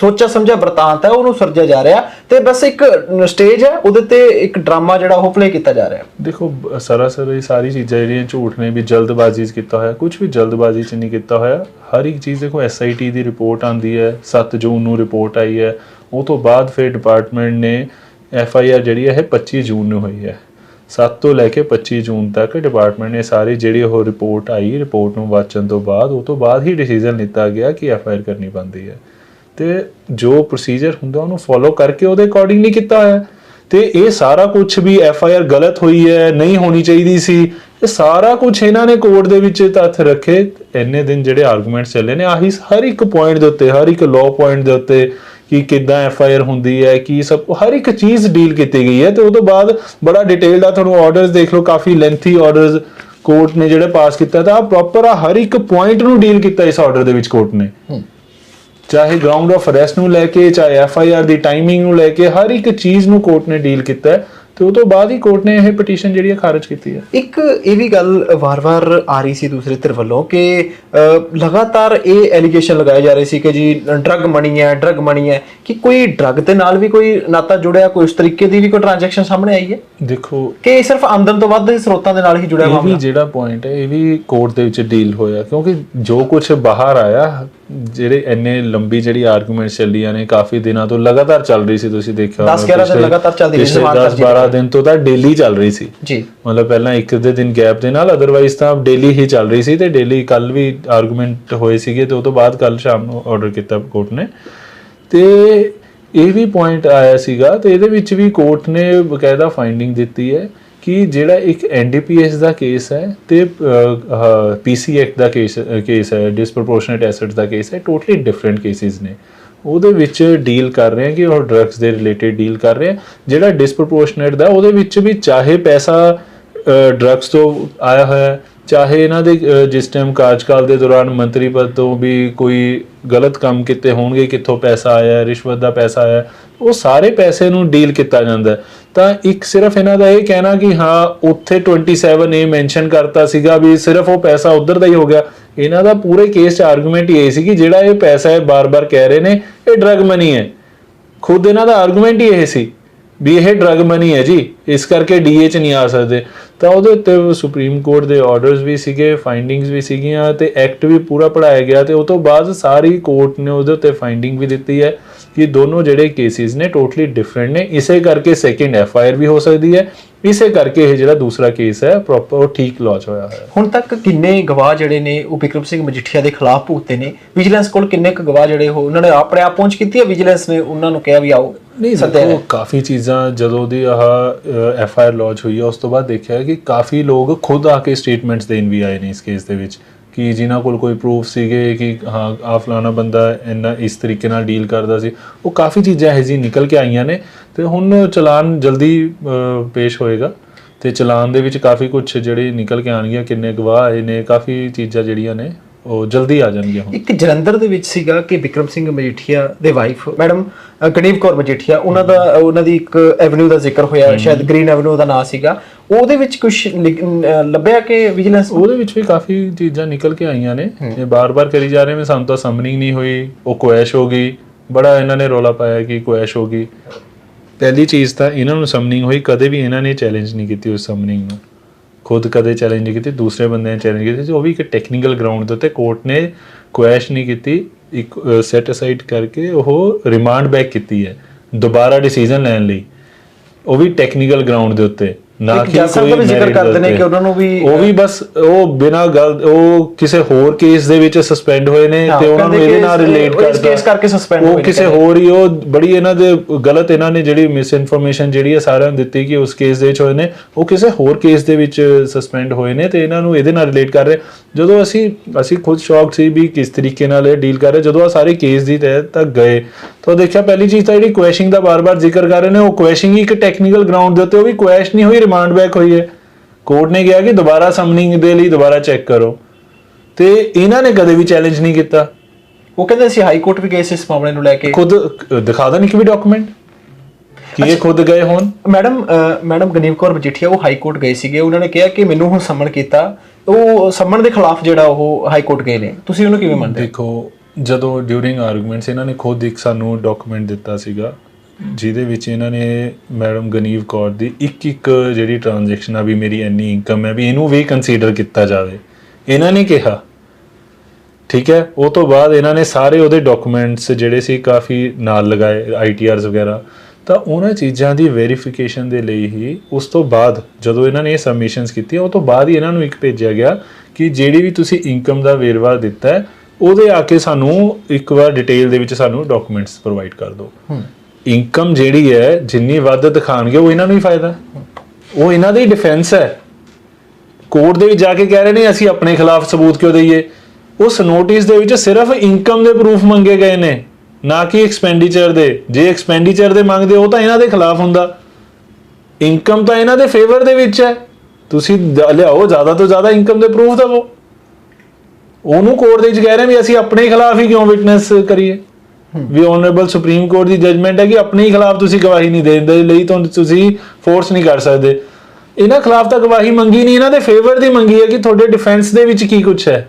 ਸੋਚਿਆ ਸਮਝਿਆ ਵਰਤਾਂਤ ਹੈ ਉਹਨੂੰ ਸਿਰਜਿਆ ਜਾ ਰਿਹਾ ਤੇ ਬਸ ਇੱਕ ਸਟੇਜ ਹੈ ਉਹਦੇ ਤੇ ਇੱਕ ਡਰਾਮਾ ਜਿਹੜਾ ਉਹ ਪਲੇ ਕੀਤਾ ਜਾ ਰਿਹਾ। ਦੇਖੋ ਸਰਾਸਰ ਇਹ ਸਾਰੀ ਚੀਜ਼ਾਂ ਜਿਹੜੀਆਂ ਝੂਠ ਨੇ ਵੀ ਜਲਦਬਾਜ਼ੀ 'ਚ ਕੀਤਾ ਹੋਇਆ ਕੁਝ ਵੀ ਜਲਦਬਾਜ਼ੀ 'ਚ ਨਹੀਂ ਕੀਤਾ ਹੋਇਆ। ਹਰ ਇੱਕ ਚੀਜ਼ ਦੇਖੋ ਐਸਆਈਟੀ ਦੀ ਰਿਪੋਰਟ ਆਂਦੀ ਹੈ 7 ਜੂਨ ਨੂੰ ਰਿਪੋਰਟ ਆਈ ਹੈ। ਉਹ ਤੋਂ ਬਾਅਦ ਫਿਰ ਡਿਪਾਰਟਮੈਂਟ ਨੇ ਐਫਆਈਆਰ ਜਿਹੜੀ ਹੈ, ਇਹ 25 ਜੂਨ ਨੂੰ ਹੋਈ ਹੈ। 7 ਤੋਂ ਲੈ ਕੇ 25 ਜੂਨ ਤੱਕ ਡਿਪਾਰਟਮੈਂਟ ਨੇ ਸਾਰੀ ਜਿਹੜੀ ਉਹ ਰਿਪੋਰਟ ਆਈ ਰਿਪੋਰਟ ਨੂੰ ਵਾਚਣ ਤੋਂ ਬਾਅਦ, ਉਹ ਤੋਂ ਬਾਅਦ ਹੀ ਡਿਸੀਜਨ ਲਿੱਤਾ ਗਿਆ ਕਿ ਐਫਆਈਆਰ ਕਰਨੀ ਬੰਦੀ ਹੈ। ਤੇ ਜੋ ਪ੍ਰੋਸੀਜਰ ਹੁੰਦਾ, ਉਹਨੂੰ ਫੋਲੋ ਕਰਕੇ ਉਹਦੇ ਅਕੋਰਡਿੰਗ ਨਹੀਂ ਕੀਤਾ ਹੋਇਆ। ਤੇ ਇਹ ਸਾਰਾ ਕੁਝ ਵੀ ਐਫ ਆਈ ਆਰ ਗਲਤ ਹੋਈ ਹੈ, ਨਹੀਂ ਹੋਣੀ ਚਾਹੀਦੀ ਸੀ, ਇਹ ਸਾਰਾ ਕੁਝ ਇਹਨਾਂ ਨੇ ਕੋਰਟ ਦੇ ਵਿੱਚ ਤੱਥ ਰੱਖੇ। ਇੰਨੇ ਦਿਨ ਜਿਹੜੇ ਆਰਗੂਮੈਂਟਸ ਚੱਲੇ ਨੇ, ਆਹੀ ਹਰ ਇੱਕ ਪੁਆਇੰਟ ਦੇ ਉੱਤੇ, ਹਰ ਇੱਕ ਲਾਅ ਪੁਆਇੰਟ ਦੇ ਉੱਤੇ ਕਿ ਕਿੱਦਾਂ ਐਫ ਆਈ ਆਰ ਹੁੰਦੀ ਹੈ, ਕਿ ਸਭ, ਹਰ ਇੱਕ ਚੀਜ਼ ਡੀਲ ਕੀਤੀ ਗਈ ਹੈ। ਤੇ ਉਸ ਤੋਂ ਬਾਅਦ ਬੜਾ ਡਿਟੇਲਡ ਆ ਤੁਹਾਨੂੰ ਆਰਡਰਸ ਦੇਖ ਲਓ, ਕਾਫੀ ਲੈਂਥੀ ਆਰਡਰਸ ਕੋਰਟ ਨੇ ਜਿਹੜੇ ਪਾਸ ਕੀਤਾ, ਤਾਂ ਪ੍ਰੋਪਰ ਆ ਹਰ ਇੱਕ ਪੁਆਇੰਟ ਨੂੰ ਡੀਲ ਕੀਤਾ ਇਸ ਆਰਡਰ ਦੇ ਵਿੱਚ ਕੋਰਟ ਨੇ। ਚਾਹੇ ਗਰਾਊਂਡ ਆਫ ਅਰੈਸਟ ਨੂੰ ਲੈ ਕੇ ਚਾਹੇ ਐਫ ਆਈ ਆਰ ਦੀ ਟਾਈਮਿੰਗ ਨੂੰ ਲੈ ਕੇ ਹਰ ਇੱਕ ਚੀਜ਼ ਨੂੰ ਕੋਰਟ ਨੇ ਡੀਲ ਕੀਤਾ ਹੈ। ਤੇ ਉਹ ਤੋਂ ਬਾਅਦ ਹੀ ਕੋਰਟ ਨੇ ਇਹ ਪਟੀਸ਼ਨ ਜਿਹੜੀ ਹੈ ਖਾਰਜ ਕੀਤੀ ਹੈ। ਇੱਕ ਇਹ ਵੀ ਗੱਲ ਵਾਰ-ਵਾਰ ਆ ਰਹੀ ਸੀ ਦੂਸਰੇ ਧਿਰ ਵੱਲੋਂ ਕਿ ਲਗਾਤਾਰ ਇਹ ਐਲੀਗੇਸ਼ਨ ਲਗਾਏ ਜਾ ਰਹੇ ਸੀ ਕਿ ਜੀ ਡਰੱਗ ਮਣੀ ਹੈ ਡਰੱਗ ਮਣੀ ਹੈ ਕਿ ਕੋਈ ਡਰੱਗ ਦੇ ਨਾਲ ਵੀ ਕੋਈ ਨਾਤਾ ਜੁੜਿਆ ਕੋਈ ਉਸ ਤਰੀਕੇ ਦੀ ਵੀ ਕੋਈ ਟ੍ਰਾਂਜੈਕਸ਼ਨ ਸਾਹਮਣੇ ਆਈ ਹੈ? ਦੇਖੋ ਕਿ ਇਹ ਸਿਰਫ ਆਮਦਨ ਤੋਂ ਵੱਧ ਸਰੋਤਾਂ ਦੇ ਨਾਲ ਹੀ ਜੁੜਿਆ ਇਹ ਵੀ ਮਾਮਲਾ? ਜਿਹੜਾ ਪੁਆਇੰਟ ਹੈ ਇਹ ਵੀ ਕੋਰਟ ਦੇ ਵਿੱਚ ਡੀਲ ਹੋਇਆ ਕਿਉਂਕਿ ਜੋ ਕੁਝ ਬਾਹਰ ਆਇਆ ਜਿਹੜੇ ਇੰਨੇ ਲੰਬੀ ਜਿਹੜੀ ਆਰਗੂਮੈਂਟਸ ਚੱਲੀਆਂ ਨੇ ਕਾਫੀ ਦਿਨਾਂ ਤੋਂ ਲਗਾਤਾਰ ਚੱਲ ਰਹੀ ਸੀ ਤੁਸੀਂ ਦੇਖਿਆ 10 11 ਦਿਨ ਲਗਾਤਾਰ ਚੱਲਦੀ ਰਹੀ ਸੀ, ਸਮਾਨ 10 ਖਰਚੀ 12 ਦਿਨ ਤੋਂ ਤਾਂ ਡੇਲੀ ਚੱਲ ਰਹੀ ਸੀ। ਜੀ। ਮਤਲਬ ਪਹਿਲਾਂ ਇੱਕ ਦੇ ਦਿਨ ਗੈਪ ਦੇ ਨਾਲ ਅਦਰਵਾਈਜ਼ ਤਾਂ ਡੇਲੀ ਹੀ ਚੱਲ ਰਹੀ ਸੀ ਤੇ ਡੇਲੀ ਕੱਲ ਵੀ ਆਰਗੂਮੈਂਟ ਹੋਏ ਸੀਗੇ ਤੇ ਉਹ ਤੋਂ ਬਾਅਦ ਕੱਲ ਸ਼ਾਮ ਨੂੰ ਆਰਡਰ ਕੀਤਾ ਕੋਰਟ ਨੇ। ਤੇ ਇਹ ਵੀ ਪੁਆਇੰਟ ਆਇਆ ਸੀਗਾ ਤੇ ਇਹਦੇ ਵਿੱਚ ਵੀ ਕੋਰਟ ਨੇ ਬਕਾਇਦਾ ਫਾਈਂਡਿੰਗ ਦਿੱਤੀ ਹੈ। ਕਿ ਜਿਹੜਾ ਇੱਕ ਐਨਡੀਪੀਐਸ ਦਾ ਕੇਸ ਹੈ ਤੇ ਪੀਸੀ ਐਕਟ ਦਾ ਕੇਸ ਕੇਸ ਹੈ ਡਿਸਪ੍ਰੋਪੋਰਸ਼ਨੇਟ ਐਸੈਟਸ ਦਾ ਕੇਸ ਹੈ ਟੋਟਲੀ ਡਿਫਰੈਂਟ ਕੇਸਿਸ ਨੇ। ਉਹਦੇ ਵਿੱਚ ਡੀਲ ਕਰ ਰਹੇ ਹਾਂ ਕਿ ਉਹ ਡਰੱਗਸ ਦੇ ਰਿਲੇਟਡ ਡੀਲ ਕਰ ਰਹੇ ਹਾਂ। ਜਿਹੜਾ ਡਿਸਪ੍ਰੋਪੋਰਸ਼ਨੇਟ ਦਾ, ਉਹਦੇ ਵਿੱਚ ਵੀ ਚਾਹੇ ਪੈਸਾ ਡਰੱਗਸ ਤੋਂ ਆਇਆ ਹੋਇਆ, ਚਾਹੇ ਇਹਨਾਂ ਦੇ ਜਿਸ ਟਾਈਮ ਕਾਰਜਕਾਲ ਦੇ ਦੌਰਾਨ ਮੰਤਰੀ ਪਦ ਤੋਂ ਵੀ ਕੋਈ ਗਲਤ ਕੰਮ ਕੀਤੇ ਹੋਣਗੇ, ਕਿੱਥੋਂ ਪੈਸਾ ਆਇਆ, ਰਿਸ਼ਵਤ ਦਾ ਪੈਸਾ ਆਇਆ, ਉਹ ਸਾਰੇ ਪੈਸੇ ਨੂੰ ਡੀਲ ਕੀਤਾ ਜਾਂਦਾ ਤਾਂ ਇੱਕ ਸਿਰਫ ਇਹਨਾਂ ਦਾ ਇਹ ਕਹਿਣਾ ਕਿ ਹਾਂ, ਉੱਥੇ 27 ਇਹ ਮੈਂਸ਼ਨ ਕਰਤਾ ਸੀਗਾ ਵੀ ਸਿਰਫ ਉਹ ਪੈਸਾ ਉਧਰ ਦਾ ਹੀ ਹੋ ਗਿਆ। ਇਹਨਾਂ ਦਾ ਪੂਰੇ ਕੇਸ 'ਚ ਆਰਗੂਮੈਂਟ ਇਹ ਸੀ ਕਿ ਜਿਹੜਾ ਇਹ ਪੈਸਾ ਹੈ ਬਾਰ-ਬਾਰ ਕਹਿ ਰਹੇ ਨੇ, ਇਹ ਡਰਗ ਮਨੀ ਹੈ। ਖੁਦ ਇਹਨਾਂ ਦਾ ਆਰਗੂਮੈਂਟ ਹੀ ਇਹ ਸੀ ਵੀ ਇਹ ਡਰਗ ਮਨੀ ਹੈ ਜੀ, ਇਸ ਕਰਕੇ ਡੀਏ ਚ ਨਹੀਂ ਆ ਸਕਦੇ। ਤਾਂ ਉਹਦੇ ਉੱਤੇ ਸੁਪਰੀਮ ਕੋਰਟ ਦੇ ਆਰਡਰਸ ਵੀ ਸੀਗੇ ਫਾਈਂਡਿੰਗਸ ਵੀ ਸੀਗੀਆਂ ਤੇ ਐਕਟ ਵੀ ਪੂਰਾ ਪੜਾਇਆ ਗਿਆ ਤੇ ਉਹ ਤੋਂ ਬਾਅਦ ਸਾਰੀ ਕੋਰਟ ਨੇ ਉਹਦੇ ਉੱਤੇ ਫਾਈਂਡਿੰਗ ਵੀ ਦਿੱਤੀ ਹੈ। ਕਿ ਦੋਨੋਂ ਜਿਹੜੇ ਕੇਸਿਸ ਨੇ ਟੋਟਲੀ ਡਿਫਰੈਂਟ ਨੇ। ਇਸੇ ਕਰਕੇ ਸੈਕਿੰਡ ਐਫ ਆਈ ਆਰ ਵੀ ਹੋ ਸਕਦੀ ਹੈ। ਇਸੇ ਕਰਕੇ ਇਹ ਜਿਹੜਾ ਦੂਸਰਾ ਕੇਸ ਹੈ ਪ੍ਰੋਪਰ ਠੀਕ ਲੌਂਚ ਹੋਇਆ ਹੈ ਹੁਣ ਤੱਕ ਕਿੰਨੇ ਗਵਾਹ ਜਿਹੜੇ ਨੇ ਉਹ ਵਿਕਰਮ ਸਿੰਘ ਮਜੀਠੀਆ ਦੇ ਖਿਲਾਫ ਭੁਗਤੇ ਨੇ? ਵਿਜੀਲੈਂਸ ਕੋਲ ਕਿੰਨੇ ਕੁ ਗਵਾਹ ਜਿਹੜੇ ਉਹ ਉਹਨਾਂ ਨੇ ਆਪਣੇ ਆਪ ਪਹੁੰਚ ਕੀਤੀ ਹੈ ਵਿਜੀਲੈਂਸ ਨੇ? ਉਹਨਾਂ ਨੂੰ ਕਿਹਾ ਵੀ ਆਓ ਨਹੀਂ ਸੱਦਿਆ ਹੈ। ਕਾਫੀ ਚੀਜ਼ਾਂ ਜਦੋਂ ਦੀ ਆਹ ਐਫ ਆਈ ਆਰ ਲੌਂਚ ਹੋਈ ਹੈ ਉਸ ਤੋਂ ਬਾਅਦ ਦੇਖਿਆ ਕਿ ਕਾਫੀ ਲੋਕ ਖੁਦ ਆ ਕੇ ਸਟੇਟਮੈਂਟਸ ਦੇਣ ਵੀ ਆਏ ਨੇ ਇਸ ਕੇਸ ਦੇ ਵਿੱਚ। ਕਿ ਜਿਨ੍ਹਾਂ ਕੋਲ ਕੋਈ ਪ੍ਰੂਫ ਸੀਗੇ ਕਿ ਹਾਂ ਆ ਫਲਾਣਾ ਬੰਦਾ ਇੰਨਾ ਇਸ ਤਰੀਕੇ ਨਾਲ ਡੀਲ ਕਰਦਾ ਸੀ, ਉਹ ਕਾਫੀ ਚੀਜ਼ਾਂ ਇਹੋ ਜਿਹੀ ਨਿਕਲ ਕੇ ਆਈਆਂ ਨੇ ਤੇ ਹੁਣ ਚਲਾਨ ਜਲਦੀ ਪੇਸ਼ ਹੋਏਗਾ ਤੇ ਚਲਾਨ ਦੇ ਵਿੱਚ ਕਾਫੀ ਕੁਝ ਜਿਹੜੇ ਨਿਕਲ ਕੇ ਆਣਗੀਆਂ ਕਿੰਨੇ ਗਵਾਹ ਆਏ ਨੇ, ਕਾਫੀ ਚੀਜ਼ਾਂ ਜਿਹੜੀਆਂ ਨੇ ਉਹ ਜਲਦੀ ਆ ਜਾਣਗੀਆਂ ਹੁਣ। ਇੱਕ ਜਲੰਧਰ ਦੇ ਵਿੱਚ ਸੀਗਾ ਕਿ ਵਿਕਰਮ ਸਿੰਘ ਮਜੀਠੀਆ ਦੇ ਵਾਈਫ ਮੈਡਮ ਅ, ਗਣੀਵ ਕੌਰ ਮਜੀਠੀਆ ਉਹਨਾਂ ਦਾ ਉਹਨਾਂ ਦੀ ਇੱਕ ਐਵਨਿਊ ਦਾ ਜ਼ਿਕਰ ਹੋਇਆ ਸ਼ਾਇਦ ਗ੍ਰੀਨ ਐਵਨਿਊ ਦਾ ਨਾਂ ਸੀਗਾ। ਉਹਦੇ ਵਿੱਚ ਕੁਝ ਲੱਭਿਆ ਕਿ ਵਿਜੀਲੈਂਸ ਉਹਦੇ ਵਿੱਚ ਵੀ ਕਾਫੀ ਚੀਜ਼ਾਂ ਨਿਕਲ ਕੇ ਆਈਆਂ ਨੇ। ਇਹ ਬਾਰ-ਬਾਰ ਕਰੀ ਜਾ ਰਹੇ ਨੇ ਸਾਨੂੰ ਤਾਂ ਸਮਨਿੰਗ ਨਹੀਂ ਹੋਈ ਉਹ ਕੁਐਸ਼ ਹੋ ਗਈ। ਬੜਾ ਇਹਨਾਂ ਨੇ ਰੋਲਾ ਪਾਇਆ ਕਿ ਕੁਐਸ਼ ਹੋ ਗਈ। ਪਹਿਲੀ ਚੀਜ਼ ਤਾਂ ਇਹਨਾਂ ਨੂੰ ਸਮਨਿੰਗ ਹੋਈ ਕਦੇ ਵੀ ਇਹਨਾਂ ਨੇ ਚੈਲੰਜ ਨਹੀਂ ਕੀਤੀ ਉਸ ਸਮਨਿੰਗ ਨੂੰ। ਖੁਦ ਕਦੇ ਚੈਲੰਜ ਨਹੀਂ ਕੀਤੀ, ਦੂਸਰੇ ਬੰਦੇ ਨੇ ਚੈਲੰਜ ਕੀਤੀ ਸੀ, ਉਹ ਵੀ ਇੱਕ ਟੈਕਨੀਕਲ ਗਰਾਊਂਡ ਦੇ ਉੱਤੇ ਕੋਰਟ ਨੇ ਕੁਐਸ਼ ਨਹੀਂ ਕੀਤੀ, ਇੱਕ ਸੈਟ ਅਸਾਈਡ ਕਰਕੇ ਉਹ ਰਿਮਾਂਡ ਬੈਕ ਕੀਤੀ ਹੈ, ਦੁਬਾਰਾ ਡਿਸੀਜਨ ਲੈਣ ਲਈ। ਉਹ ਵੀ ਟੈਕਨੀਕਲ ਗਰਾਊਂਡ ਦੇ ਉੱਤੇ। ਨਾ ਕਿ ਕੋਈ ਦਾ ਜ਼ਿਕਰ ਕਰਦੇ ਨੇ। ਕਿ ਉਹਨਾਂ ਨੂੰ ਵੀ- ਉਹ ਵੀ ਬਸ ਉਹ ਬਿਨਾਂ ਗੱਲ ਉਹ ਕਿਸੇ ਹੋਰ ਕੇਸ ਦੇ ਵਿੱਚ ਸਸਪੈਂਡ ਹੋਏ ਨੇ ਤੇ ਉਹਨਾਂ ਨੂੰ ਇਹਦੇ ਨਾਲ ਰਿਲੇਟ ਉਹ ਇਸ ਕਰਦਾ case ਕਰਕੇ suspend ਹੋਏ ਉਹ ਕਿਸੇ। ਹੋਰ ਹੀ ਉਹ ਬੜੀ ਇਹਨਾਂ ਦੇ ਗਲਤ ਇਹਨਾਂ ਨੇ ਜਿਹੜੀ ਮਿਸ ਇਨਫੋਰਮੇਸ਼ਨ ਜਿਹੜੀ ਹੈ ਸਾਰਿਆਂ ਨੂੰ ਦਿੱਤੀ ਕਿ ਉਸ ਕੇਸ ਦੇ ਵਿੱਚ ਹੋਏ ਨੇ ਉਹ ਕਿਸੇ ਹੋਰ ਕੇਸ ਦੇ ਵਿੱਚ ਸਸਪੈਂਡ ਹੋਏ ਨੇ ਤੇ ਇਹਨਾਂ ਨੂੰ ਇਹਦੇ ਨਾਲ ਰਿਲੇਟ ਕਰ ਰਹੇ ਜਦੋਂ ਅਸੀਂ ਅਸੀਂ ਖੁਦ ਸ਼ੌਕ ਸੀ ਵੀ ਕਿਸ ਤਰੀਕੇ ਨਾਲ ਇਹ ਡੀਲ ਕਰ ਰਹੇ ਜਦੋਂ ਆ ਸਾਰੇ ਕੇਸ ਦੀ ਤਹਿ ਤੱਕ ਗਏ ਤਾਂ ਦੇਖਿਆ ਪਹਿਲੀ ਚੀਜ਼ ਤਾਂ ਜਿਹੜੀ ਕੁਐਸ਼ਿੰਗ ਦਾ ਬਾਰ-ਬਾਰ ਜ਼ਿਕਰ ਕਰ ਰਹੇ ਨੇ ਉਹ ਕੁਐਸ਼ਿੰਗ ਇੱਕ ਟੈਕਨੀਕਲ ਗਰਾਊਂਡ ਦੇ ਉੱਤੇ ਉਹ ਵੀ ਕੁਐਸ਼ ਨਹੀਂ ਹੋਈ ਰਿਮਾਂਡ ਬੈਕ ਹੋਈ ਹੈ। ਕੋਰਟ ਨੇ ਕਿਹਾ ਕਿ ਦੁਬਾਰਾ ਸਮਨਿੰਗ ਦੇ ਲਈ ਦੁਬਾਰਾ ਚੈੱਕ ਕਰੋ। ਤੇ ਇਹਨਾਂ ਨੇ ਕਦੇ ਵੀ ਚੈਲੰਜ ਨਹੀਂ ਕੀਤਾ। ਉਹ ਕਹਿੰਦੇ ਅਸੀਂ ਹਾਈ ਕੋਰਟ ਵੀ ਗਏ ਸੀ ਇਸ ਮਾਮਲੇ ਨੂੰ ਲੈ ਕੇ। ਖੁਦ ਦਿਖਾ ਦੇਣ ਕਿ ਵੀ ਡਾਕੂਮੈਂਟ ਕਿ ਇਹ ਖੁਦ ਗਏ ਹੋਣ? ਮੈਡਮ ਮੈਡਮ ਗਨੀਵ ਕੌਰ ਮਜੀਠੀਆ ਉਹ ਹਾਈ ਕੋਰਟ ਗਏ ਸੀਗੇ। ਉਹਨਾਂ ਨੇ ਕਿਹਾ ਕਿ ਮੈਨੂੰ ਹੁਣ ਸੰਮਣ ਕੀਤਾ। ਉਹ ਸੰਮਣ ਦੇ ਖਿਲਾਫ ਜਿਹੜਾ ਉਹ ਹਾਈ ਕੋਰਟ ਗਏ ਨੇ। ਤੁਸੀਂ ਉਹਨੂੰ ਕਿਵੇਂ ਮੰਨਦੇ? ਦੇਖੋ ਜਦੋਂ ਡਿਊਰਿੰਗ ਆਰਗੂਮੈਂਟਸ ਇਹਨਾਂ ਨੇ ਖੁਦ ਇੱਕ ਸਾਨੂੰ ਡਾਕੂਮੈਂਟ ਦਿੱਤਾ ਸੀਗਾ ਜਿਹਦੇ ਵਿੱਚ ਇਹਨਾਂ ਨੇ ਮੈਡਮ ਗਨੀਵ ਕੌਰ ਦੀ ਇੱਕ ਇੱਕ ਜਿਹੜੀ ਟ੍ਰਾਂਜੈਕਸ਼ਨ ਆ ਵੀ ਮੇਰੀ ਇੰਨੀ ਇਨਕਮ ਹੈ ਵੀ ਇਹਨੂੰ ਵੀ ਕੰਸੀਡਰ ਕੀਤਾ ਜਾਵੇ। ਇਹਨਾਂ ਨੇ ਕਿਹਾ। ਠੀਕ ਹੈ? ਉਹ ਤੋਂ ਬਾਅਦ ਇਹਨਾਂ ਨੇ ਸਾਰੇ ਉਹਦੇ ਡਾਕੂਮੈਂਟਸ ਜਿਹੜੇ ਸੀ ਕਾਫੀ ਨਾਲ ਲਗਾਏ ਆਈਟੀਆਰਸ ਵਗੈਰਾ। ਤਾਂ ਉਹਨਾਂ ਚੀਜ਼ਾਂ ਦੀ ਵੈਰੀਫਿਕੇਸ਼ਨ ਦੇ ਲਈ ਹੀ ਉਸ ਤੋਂ ਬਾਅਦ ਜਦੋਂ ਇਹਨਾਂ ਨੇ ਇਹ ਸਬਮਿਸ਼ਨਸ ਕੀਤੀਆਂ, ਉਹ ਤੋਂ ਬਾਅਦ ਹੀ ਇਹਨਾਂ ਨੂੰ ਇੱਕ ਭੇਜਿਆ ਗਿਆ ਕਿ ਜਿਹੜੀ ਵੀ ਤੁਸੀਂ ਇਨਕਮ ਦਾ ਵੇਰਵਾ ਦਿੱਤਾ ਹੈ, ਉਹਦੇ ਆ ਕੇ ਸਾਨੂੰ ਇੱਕ ਵਾਰ ਡਿਟੇਲ ਦੇ ਵਿੱਚ ਸਾਨੂੰ ਡਾਕੂਮੈਂਟਸ ਪ੍ਰੋਵਾਈਡ ਕਰ ਦਿਓ। ਇਨਕਮ ਜਿਹੜੀ ਹੈ, ਜਿੰਨੀ ਵੱਧ ਦਿਖਾਣਗੇ, ਉਹ ਇਹਨਾਂ ਨੂੰ ਹੀ ਫਾਇਦਾ। ਉਹ ਇਹਨਾਂ ਦਾ ਹੀ ਡਿਫੈਂਸ ਹੈ। ਕੋਰਟ ਦੇ ਵਿੱਚ ਜਾ ਕੇ ਕਹਿ ਰਹੇ ਨੇ, ਅਸੀਂ ਆਪਣੇ ਖਿਲਾਫ ਸਬੂਤ ਕਿਉਂ ਦਈਏ? ਉਸ ਨੋਟਿਸ ਦੇ ਵਿੱਚ ਸਿਰਫ ਇਨਕਮ ਦੇ ਪ੍ਰੂਫ ਮੰਗੇ ਗਏ ਨੇ, ਨਾ ਕਿ ਐਕਸਪੈਂਡੀਚਰ ਦੇ। ਜੇ ਐਕਸਪੈਂਡੀਚਰ ਦੇ ਮੰਗਦੇ ਉਹ ਤਾਂ ਇਹਨਾਂ ਦੇ ਖਿਲਾਫ ਹੁੰਦਾ। ਇਨਕਮ ਤਾਂ ਇਹਨਾਂ ਦੇ ਫੇਵਰ ਦੇ ਵਿੱਚ ਹੈ। ਤੁਸੀਂ ਲਿਆਓ, ਜ਼ਿਆਦਾ ਤੋਂ ਜ਼ਿਆਦਾ ਇਨਕਮ ਦੇ ਪ੍ਰੂਫ ਦਵੋ। ਉਹਨੂੰ ਕੋਰਟ ਦੇ ਵਿੱਚ ਕਹਿ ਰਹੇ ਵੀ ਅਸੀਂ ਆਪਣੇ ਖਿਲਾਫ ਹੀ ਕਿਉਂ ਵਿਟਨੈਸ ਕਰੀਏ? ਵੀ ਆਨਰੇਬਲ ਸੁਪਰੀਮ ਕੋਰਟ ਦੀ ਜਜਮੈਂਟ ਹੈ ਕਿ ਆਪਣੇ ਹੀ ਖਿਲਾਫ ਤੁਸੀਂ ਗਵਾਹੀ ਨਹੀਂ ਦੇਣ ਦੇ ਲਈ ਤੁਹਾਨੂੰ ਤੁਸੀਂ ਫੋਰਸ ਨਹੀਂ ਕਰ ਸਕਦੇ। ਇਹਨਾਂ ਖਿਲਾਫ ਤਾਂ ਗਵਾਹੀ ਮੰਗੀ ਨਹੀਂ ਇਹਨਾਂ ਦੇ ਫੇਵਰ ਦੀ ਮੰਗੀ ਹੈ ਕਿ ਤੁਹਾਡੇ ਡਿਫੈਂਸ ਦੇ ਵਿੱਚ ਕੀ ਕੁਝ ਹੈ।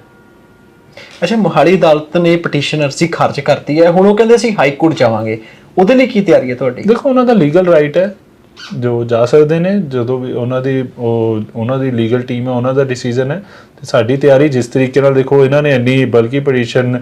ਅੱਛਾ ਮੋਹਾਲੀ ਅਦਾਲਤ ਨੇ ਪਟੀਸ਼ਨ ਅਰਜ਼ੀ ਖਾਰਜ ਕਰਤੀ ਹੈ ਹੁਣ ਉਹ ਕਹਿੰਦੇ ਅਸੀਂ ਹਾਈ ਕੋਰਟ ਜਾਵਾਂਗੇ। ਉਹਦੇ ਲਈ ਕੀ ਤਿਆਰੀ ਹੈ ਤੁਹਾਡੀ? ਦੇਖੋ ਉਹਨਾਂ ਦਾ ਲੀਗਲ ਰਾਈਟ ਹੈ। ਜੋ ਜਾ ਸਕਦੇ ਨੇ ਜਦੋਂ ਵੀ ਉਹਨਾਂ ਦੀ ਉਹ ਉਹਨਾਂ ਦੀ ਲੀਗਲ ਟੀਮ ਹੈ ਉਹਨਾਂ ਦਾ ਡਿਸੀਜਨ ਹੈ। ਤੇ ਸਾਡੀ ਤਿਆਰੀ ਜਿਸ ਤਰੀਕੇ ਨਾਲ ਦੇਖੋ ਇਹਨਾਂ ਨੇ ਇੰਨੀ ਬਲਕਿ ਪਟੀਸ਼ਨ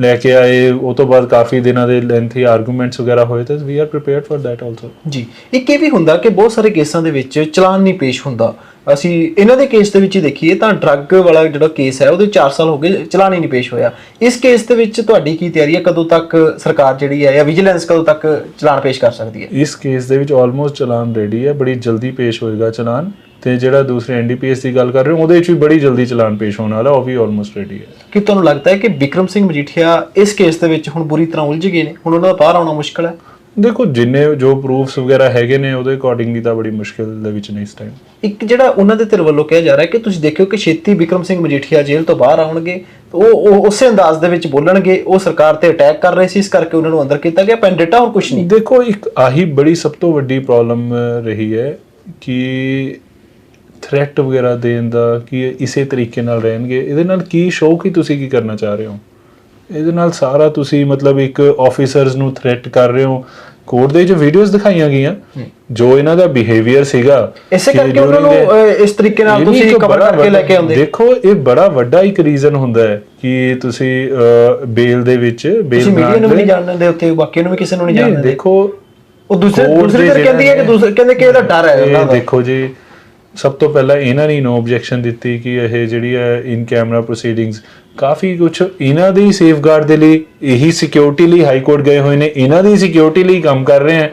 ਲੈ ਕੇ ਆਏ ਉਹ ਤੋਂ ਬਾਅਦ ਕਾਫੀ ਦਿਨਾਂ ਦੇ ਲੈਂਥੀ ਆਰਗੂਮੈਂਟਸ ਵਗੈਰਾ ਹੋਏ ਤੇ we are prepared for that also ਜੀ ਇੱਕ ਇਹ ਵੀ ਹੁੰਦਾ ਕਿ ਬਹੁਤ ਸਾਰੇ ਕੇਸਾਂ ਦੇ ਵਿੱਚ ਚਲਾਨ ਨਹੀਂ ਪੇਸ਼ ਹੁੰਦਾ। ਅਸੀਂ ਇਹਨਾਂ ਦੇ ਕੇਸ ਦੇ ਵਿੱਚ ਹੀ ਦੇਖੀਏ ਤਾਂ ਡਰੱਗ ਵਾਲਾ ਜਿਹੜਾ ਕੇਸ ਹੈ ਉਹਦੇ 4 ਸਾਲ ਹੋ ਗਏ ਚਲਾਨ ਹੀ ਨਹੀਂ ਪੇਸ਼ ਹੋਇਆ। ਇਸ ਕੇਸ ਦੇ ਵਿੱਚ ਤੁਹਾਡੀ ਕੀ ਤਿਆਰੀ ਹੈ? ਕਦੋਂ ਤੱਕ ਸਰਕਾਰ ਜਿਹੜੀ ਹੈ ਜਾਂ ਵਿਜੀਲੈਂਸ ਕਦੋਂ ਤੱਕ ਚਲਾਨ ਪੇਸ਼ ਕਰ ਸਕਦੀ ਹੈ? ਇਸ ਕੇਸ ਦੇ ਵਿੱਚ ਆਲਮੋਸਟ ਚਲਾਨ ਰੈਡੀ ਹੈ ਬੜੀ ਜਲਦੀ ਪੇਸ਼ ਹੋਏਗਾ ਚਲਾਨ। ਤੇ ਜਿਹੜਾ ਦੂਸਰੇ ਐਨਡੀਪੀਐਸ ਦੀ ਗੱਲ ਕਰ ਰਹੇ ਹੋ ਉਹਦੇ ਵਿੱਚ ਵੀ ਬੜੀ ਜਲਦੀ ਚਲਾਨ ਪੇਸ਼ ਹੋਣ ਵਾਲਾ ਉਹ ਵੀ ਆਲਮੋਸਟ ਰੈਡੀ ਹੈ। ਕਿ ਤੁਹਾਨੂੰ ਲੱਗਦਾ ਹੈ ਕਿ ਵਿਕਰਮ ਸਿੰਘ ਮਜੀਠੀਆ ਇਸ ਕੇਸ ਦੇ ਵਿੱਚ ਹੁਣ ਬੁਰੀ ਤਰ੍ਹਾਂ ਉਲਝ ਗਏ ਨੇ? ਹੁਣ ਉਹਨਾਂ ਦਾ ਬਾਹਰ ਆਉਣਾ ਮੁਸ਼ਕਲ ਹੈ? ਦੇਖੋ ਜਿੰਨੇ ਜੋ ਪ੍ਰੂਫਸ ਵਗੈਰਾ ਹੈਗੇ ਨੇ ਉਹਦੇ ਅਕੋਰਡਿੰਗਲੀ ਤਾਂ ਬੜੀ ਮੁਸ਼ਕਿਲ ਦੇ ਵਿੱਚ ਨੇ ਇਸ ਟਾਈਮ ਇੱਕ ਜਿਹੜਾ ਉਹਨਾਂ ਦੇ ਧਿਰ ਵੱਲੋਂ ਕਿਹਾ ਜਾ ਰਿਹਾ ਹੈ ਕਿ ਤੁਸੀਂ ਦੇਖਿਓ ਕਿ ਛੇਤੀ ਵਿਕਰਮ ਸਿੰਘ ਮਜੀਠੀਆ ਜੇਲ੍ਹ ਤੋਂ ਬਾਹਰ ਆਉਣਗੇ ਉਹ ਉਹ ਉਸੇ ਅੰਦਾਜ਼ ਦੇ ਵਿੱਚ ਬੋਲਣਗੇ ਉਹ ਸਰਕਾਰ ਤੇ ਅਟੈਕ ਕਰ ਰਹੇ ਸੀ ਇਸ ਕਰਕੇ ਉਹਨਾਂ ਨੂੰ ਅੰਦਰ ਕੀਤਾ ਗਿਆ ਪੈਂਡੇਟਾ ਹੋਰ ਕੁਝ ਨਹੀਂ। ਦੇਖੋ ਇੱਕ ਆਹੀ ਬੜੀ ਸਭ ਤੋਂ ਵੱਡੀ ਪ੍ਰੋਬਲਮ ਰਹੀ ਹੈ ਕਿ ਥ੍ਰੈਟ ਵਗੈਰਾ ਦੇਣ ਦਾ ਕਿ ਇਸੇ ਤਰੀਕੇ ਨਾਲ ਰਹਿਣਗੇ? ਇਹਦੇ ਨਾਲ ਕੀ ਸ਼ੌਕ ਹੀ ਤੁਸੀਂ ਕੀ ਕਰਨਾ ਚਾਹ ਰਹੇ ਹੋ? ਇਹਦੇ ਨਾਲ ਸਾਰਾ ਤੁਸੀਂ ਮਤਲਬ ਇੱਕ ਆਫੀਸਰਸ ਨੂੰ ਥ੍ਰੈਟ ਕਰ ਰਹੇ ਹੋ। ਕੋਰਟ ਦੇ ਵਿੱਚ ਵੀਡੀਓਜ਼ ਦਿਖਾਈਆਂ ਗਈਆਂ। ਜੋ ਇਹਨਾਂ ਦਾ ਬਿਹੇਵੀਅਰ ਸੀਗਾ ਇਸੇ ਕਿ ਕਰਕੇ ਉਹਨਾਂ ਨੂੰ ਇਸ ਤਰੀਕੇ ਨਾਲ ਤੁਸੀਂ ਕਵਰ ਕਰਕੇ ਲੈ ਕੇ ਆਉਂਦੇ। ਦੇਖੋ ਇਹ ਬੜਾ ਵੱਡਾ ਇੱਕ ਰੀਜ਼ਨ ਹੁੰਦਾ ਹੈ ਕਿ ਤੁਸੀਂ ਬੇਲ ਦੇ ਵਿੱਚ ਬੇਲ ਤੁਸੀਂ ਮੀਡੀਆ ਨੂੰ ਨਹੀਂ ਜਾਣ ਦਿੰਦੇ ਉੱਥੇ ਬਾਕੀ ਨੂੰ ਵੀ ਕਿਸੇ ਨੂੰ ਨਹੀਂ ਜਾਣ ਦਿੰਦੇ। ਦੇਖੋ ਉਹ ਦੂਸਰੇ ਦੂਸਰੀ ਕਹਿੰਦੀ ਹੈ ਕਿ ਦੂਸਰੇ ਕਹਿੰਦੇ ਕਿ ਇਹਦਾ ਡਰ ਹੈ ਦੇਖੋ ਜੀ ਸਭ ਤੋਂ ਪਹਿਲਾਂ ਇਹਨਾਂ ਨੇ ਨੋ ਆਬਜੈਕਸ਼ਨ ਦਿੱਤੀ ਕਿ ਇਹ ਜਿਹੜੀ ਹੈ ਇਨ ਕੈਮਰਾ ਪ੍ਰੋਸੀਡਿੰਗਸ ਕਾਫੀ ਕੁਝ ਇਹਨਾਂ ਦੀ ਸੇਫਗਾਰਡ ਦੇ ਲਈ, ਇਹੀ ਸਿਕਿਉਰਿਟੀ ਲਈ ਹਾਈ ਕੋਰਟ ਗਏ ਹੋਏ ਨੇ, ਇਹਨਾਂ ਦੀ ਸਿਕਿਉਰਿਟੀ ਲਈ ਕੰਮ ਕਰ ਰਹੇ ਹੈ।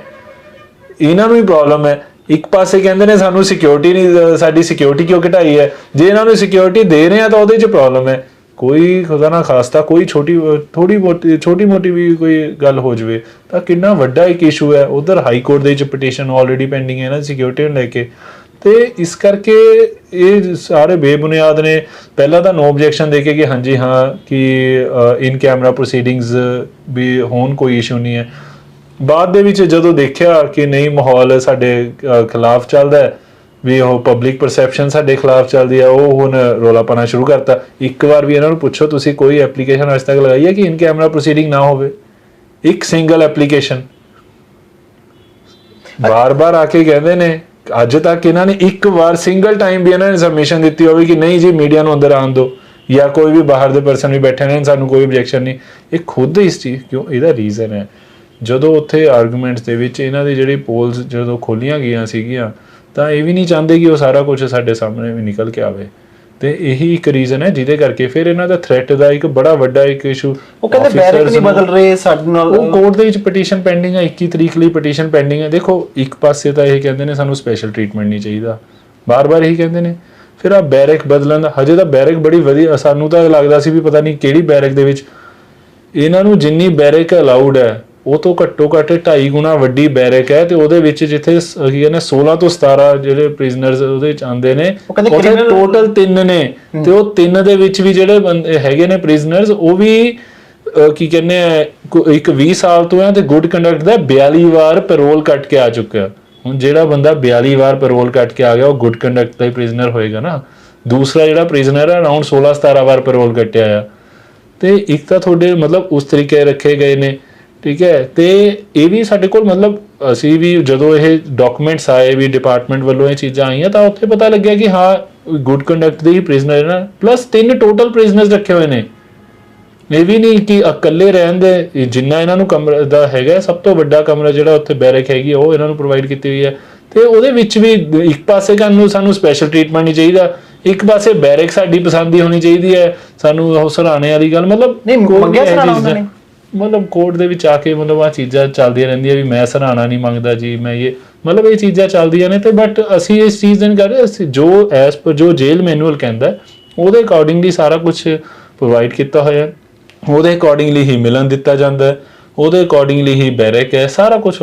ਇਹਨਾਂ ਨੂੰ ਹੀ ਪ੍ਰੋਬਲਮ ਹੈ। ਇੱਕ ਪਾਸੇ ਕਹਿੰਦੇ ਨੇ ਸਾਨੂੰ ਸਿਕਿਉਰਿਟੀ ਨਹੀਂ, ਸਾਡੀ ਸਿਕਿਉਰਿਟੀ ਕਿਉਂ ਘਟਾਈ ਹੈ? ਜੇ ਇਹਨਾਂ ਨੂੰ ਸਿਕਿਉਰਿਟੀ ਦੇ ਰਹੇ ਆ ਤਾਂ ਉਹਦੇ 'ਚ ਪ੍ਰੋਬਲਮ ਹੈ। ਕੋਈ ਖੁਦਾ ਨਾ ਖਾਸਤਾ, ਕੋਈ ਛੋਟੀ ਥੋੜੀ ਮੋਟੀ, ਛੋਟੀ ਮੋਟੀ ਵੀ ਕੋਈ ਗੱਲ ਹੋ ਜਵੇ ਤਾਂ ਕਿੰਨਾ ਵੱਡਾ ਇੱਕ ਇਸ਼ੂ ਹੈ। ਉਧਰ ਹਾਈ ਕੋਰਟ ਦੇ ਵਿੱਚ ਪਟੀਸ਼ਨ ਆਲਰੇਡੀ ਪੈਂਡਿੰਗ ਹੈ ਨਾ ਸਿਕਿਉਰਿਟੀ ਨੂੰ ਲੈ ਕੇ। ਤੇ ਇਸ ਕਰਕੇ ਇਹ ਸਾਰੇ ਬੇਬੁਨਿਆਦ ਨੇ ਪਹਿਲਾਂ ਤਾਂ ਨੋ ਆਬਜੈਕਸ਼ਨ ਦੇ ਕੇ ਕਿ ਹਾਂਜੀ ਹਾਂ ਕਿ ਇਨ ਕੈਮਰਾ ਪ੍ਰੋਸੀਡਿੰਗਸ ਵੀ ਹੋਣ ਕੋਈ ਇਸ਼ੂ ਨਹੀਂ ਹੈ। ਬਾਅਦ ਦੇ ਵਿੱਚ ਜਦੋਂ ਦੇਖਿਆ ਕਿ ਨਹੀਂ ਮਾਹੌਲ ਸਾਡੇ ਖਿਲਾਫ ਚੱਲਦਾ ਹੈ ਵੀ ਉਹ ਪਬਲਿਕ ਪਰਸੈਪਸ਼ਨ ਸਾਡੇ ਖਿਲਾਫ ਚੱਲਦੀ ਹੈ ਉਹ ਹੁਣ ਰੋਲਾ ਪਾਣਾ ਸ਼ੁਰੂ ਕਰਤਾ। ਇੱਕ ਵਾਰ ਵੀ ਇਹਨਾਂ ਨੂੰ ਪੁੱਛੋ ਤੁਸੀਂ ਕੋਈ ਐਪਲੀਕੇਸ਼ਨ ਅਜੇ ਤੱਕ ਲਗਾਈ ਹੈ ਕਿ ਇਨ ਕੈਮਰਾ ਪ੍ਰੋਸੀਡਿੰਗ ਨਾ ਹੋਵੇ? ਇੱਕ ਸਿੰਗਲ ਐਪਲੀਕੇਸ਼ਨ ਬਾਰ-ਬਾਰ ਆ ਕੇ ਕਹਿੰਦੇ ਨੇ ਅੱਜ ਤੱਕ ਇਹਨਾਂ ਨੇ ਇੱਕ ਵਾਰ ਸਿੰਗਲ ਟਾਈਮ ਵੀ ਇਹਨਾਂ ਨੇ ਸਬਮਿਸ਼ਨ ਦਿੱਤੀ ਹੋਵੇ ਕਿ ਨਹੀਂ ਜੀ ਮੀਡੀਆ ਨੂੰ ਅੰਦਰ ਆਉਣ ਦਿਓ ਜਾਂ ਕੋਈ ਵੀ ਬਾਹਰ ਦੇ ਪਰਸਨ ਵੀ ਬੈਠੇ ਨੇ, ਸਾਨੂੰ ਕੋਈ ਆਬਜੈਕਸ਼ਨ ਨਹੀਂ। ਇਹ ਖੁਦ ਇਸ ਚੀਜ਼, ਕਿਉਂ? ਇਹਦਾ ਰੀਜ਼ਨ ਹੈ। ਜਦੋਂ ਉੱਥੇ ਆਰਗੂਮੈਂਟਸ ਦੇ ਵਿੱਚ ਇਹਨਾਂ ਦੇ ਜਿਹੜੇ ਪੋਲਸ ਜਦੋਂ ਖੋਲੀਆਂ ਗਈਆਂ ਸੀਗੀਆਂ, ਤਾਂ ਇਹ ਵੀ ਨਹੀਂ ਚਾਹੁੰਦੇ ਕਿ ਉਹ ਸਾਰਾ ਕੁਝ ਸਾਡੇ ਸਾਹਮਣੇ ਵੀ ਨਿਕਲ ਕੇ ਆਵੇ। ਤੇ ਇਹੀ ਇੱਕ ਰੀਜ਼ਨ ਹੈ ਜਿਹਦੇ ਕਰਕੇ ਫਿਰ ਇਹਨਾਂ ਦਾ ਥ੍ਰੈਟ ਦਾ ਇੱਕ ਬੜਾ ਵੱਡਾ ਇੱਕ ਇਸ਼ੂ ਉਹ ਕਹਿੰਦੇ ਬੈਰਕ ਨਹੀਂ ਬਦਲ ਰਹੇ ਸਾਡੇ ਨਾਲ। ਉਹ ਕੋਰਟ ਦੇ ਵਿੱਚ ਪਟੀਸ਼ਨ ਪੈਂਡਿੰਗ ਹੈ 21 ਤਰੀਕ ਲਈ ਪਟੀਸ਼ਨ ਪੈਂਡਿੰਗ ਹੈ ਦੇਖੋ ਇੱਕ ਪਾਸੇ ਤਾਂ ਇਹ ਕਹਿੰਦੇ ਨੇ ਸਾਨੂੰ ਸਪੈਸ਼ਲ ਟ੍ਰੀਟਮੈਂਟ ਨਹੀਂ ਚਾਹੀਦਾ। ਬਾਰ-ਬਾਰ ਇਹੀ ਕਹਿੰਦੇ ਨੇ। ਫਿਰ ਆ ਬੈਰਕ ਬਦਲਣ ਦਾ ਹਜੇ ਤਾਂ ਬੈਰਕ ਬੜੀ ਵਧੀਆ ਸਾਨੂੰ ਤਾਂ ਲੱਗਦਾ ਸੀ ਵੀ ਪਤਾ ਨਹੀਂ ਕਿਹੜੀ ਬੈਰਕ ਦੇ ਵਿੱਚ ਇਹਨਾਂ ਨੂੰ ਜਿੰਨੀ ਬੈਰਕ ਅਲਾਉਡ ਹੈ ਉਹ ਤੋਂ ਘੱਟੋ ਘੱਟ 2.5 ਗੁਣਾ ਵੱਡੀ ਬੈਰਕ ਹੈ ਤੇ ਉਹਦੇ ਵਿੱਚ ਜਿੱਥੇ ਕੀ ਕਹਿੰਦੇ 16 ਤੋਂ 17 ਜਿਹੜੇ ਪ੍ਰਿਜ਼ਨਰਸ ਉਹਦੇ ਵਿੱਚ ਆਉਂਦੇ ਨੇ ਉਹਦੇ ਟੋਟਲ 3 ਨੇ। ਤੇ ਉਹ ਤਿੰਨ ਦੇ ਵਿੱਚ ਵੀ ਜਿਹੜੇ ਬੰਦੇ ਹੈਗੇ ਨੇ ਪ੍ਰਿਜ਼ਨਰਸ ਉਹ ਵੀ ਕੀ ਕਹਿੰਦੇ ਇੱਕ 20 ਸਾਲ ਤੋਂ ਹੈ ਤੇ ਗੁੱਡ ਕੰਡਕਟ ਦਾ 42 ਵਾਰ ਪੈਰੋਲ ਕੱਟ ਕੇ ਆ ਚੁੱਕਿਆ। ਹੁਣ ਜਿਹੜਾ ਬੰਦਾ 42 ਵਾਰ ਪੈਰੋਲ ਕੱਟ ਕੇ ਆ ਗਿਆ ਉਹ ਗੁੱਡ ਕੰਡਕਟ ਦਾ ਹੀ ਪ੍ਰਿਜ਼ਨਰ ਹੋਏਗਾ ਨਾ। ਦੂਸਰਾ ਜਿਹੜਾ ਪ੍ਰਿਜ਼ਨਰ ਹੈ ਅਰਾਊਂਡ 16 17 ਵਾਰ ਪੈਰੋਲ ਕੱਟਿਆ ਆ। ਤੇ ਇੱਕ ਤਾਂ ਤੁਹਾਡੇ ਮਤਲਬ ਉਸ ਤਰੀਕੇ ਰੱਖੇ ਗਏ ਨੇ। ਠੀਕ ਹੈ ਤੇ ਇਹ ਵੀ ਸਾਡੇ ਕੋਲ ਮਤਲਬ ਅਸੀਂ ਵੀ ਜਦੋਂ ਇਹ ਡਾਕੂਮੈਂਟਸ ਆਏ ਵੀ ਡਿਪਾਰਟਮੈਂਟ ਵੱਲੋਂ ਇਹ ਚੀਜ਼ਾਂ ਆਈਆਂ ਤਾਂ ਉੱਥੇ ਪਤਾ ਲੱਗਿਆ ਕਿ ਹਾਂ ਗੁੱਡ ਕੰਡਕਟ ਦੇ ਹੀ ਪ੍ਰਿਜ਼ਨਰ ਹੈ ਨਾ ਪਲੱਸ ਤਿੰਨ ਟੋਟਲ ਪ੍ਰਿਜ਼ਨਰਸ ਰੱਖੇ ਹੋਏ ਨੇ ਇਹ ਵੀ ਨਹੀਂ ਕਿ ਇਕੱਲੇ ਰਹਿਣ ਦੇ ਜਿੰਨਾ ਇਹਨਾਂ ਨੂੰ ਕਮਰਾ ਦਾ ਹੈਗਾ ਸਭ ਤੋਂ ਵੱਡਾ ਕਮਰਾ ਜਿਹੜਾ ਉੱਥੇ ਬੈਰਕ ਹੈਗੀ ਉਹ ਇਹਨਾਂ ਨੂੰ ਪ੍ਰੋਵਾਈਡ ਕੀਤੀ ਹੋਈ ਹੈ ਤੇ ਉਹਦੇ ਵਿੱਚ ਵੀ ਇੱਕ ਪਾਸੇ ਸਾਨੂੰ ਸਾਨੂੰ ਸਪੈਸ਼ਲ ਟ੍ਰੀਟਮੈਂਟ ਨਹੀਂ ਚਾਹੀਦਾ ਇੱਕ ਪਾਸੇ ਬੈਰਕ ਸਾਡੀ ਪਸੰਦ ਹੋਣੀ ਚਾਹੀਦੀ ਹੈ ਸਾਨੂੰ ਉਹ ਸਰਾਣੇ ਵਾਲੀ ਗੱਲ ਮਤਲਬ ਨਹੀਂ, ਮੰਗਿਆ ਚੀਜ਼ ਉਹਨਾਂ ਨੇ? ਮਤਲਬ ਕੋਰਟ ਦੇ ਵਿੱਚ ਆ ਕੇ ਮਤਲਬ ਆ ਚੀਜ਼ਾਂ ਚੱਲਦੀਆਂ ਰਹਿੰਦੀਆਂ ਵੀ ਮੈਂ ਸਰਾਣਾ ਨਹੀਂ ਮੰਗਦਾ ਜੀ, ਮੈਂ ਇਹ, ਮਤਲਬ ਇਹ ਚੀਜ਼ਾਂ ਚੱਲਦੀਆਂ ਨੇ ਤੇ ਬਟ ਅਸੀਂ ਇਸ ਚੀਜ਼ ਦੇ ਨਹੀਂ ਕਰ ਰਹੇ ਅਸੀਂ ਜੋ ਐਸ ਪਰ ਜੋ ਜੇਲ ਮੈਨੂਅਲ ਕਹਿੰਦਾ, ਉਹਦੇ ਅਕੋਰਡਿੰਗਲੀ ਸਾਰਾ ਕੁਝ ਪ੍ਰੋਵਾਈਡ ਕੀਤਾ ਹੋਇਆ ਹੈ। ਉਹਦੇ ਅਕੋਰਡਿੰਗਲੀ ਹੀ ਮਿਲਣ ਦਿੱਤਾ ਜਾਂਦਾ ਹੈ। ਉਹਦੇ ਅਕੋਰਡਿੰਗਲੀ ਹੀ ਬੈਰਕ ਹੈ। ਸਾਰਾ ਕੁਝ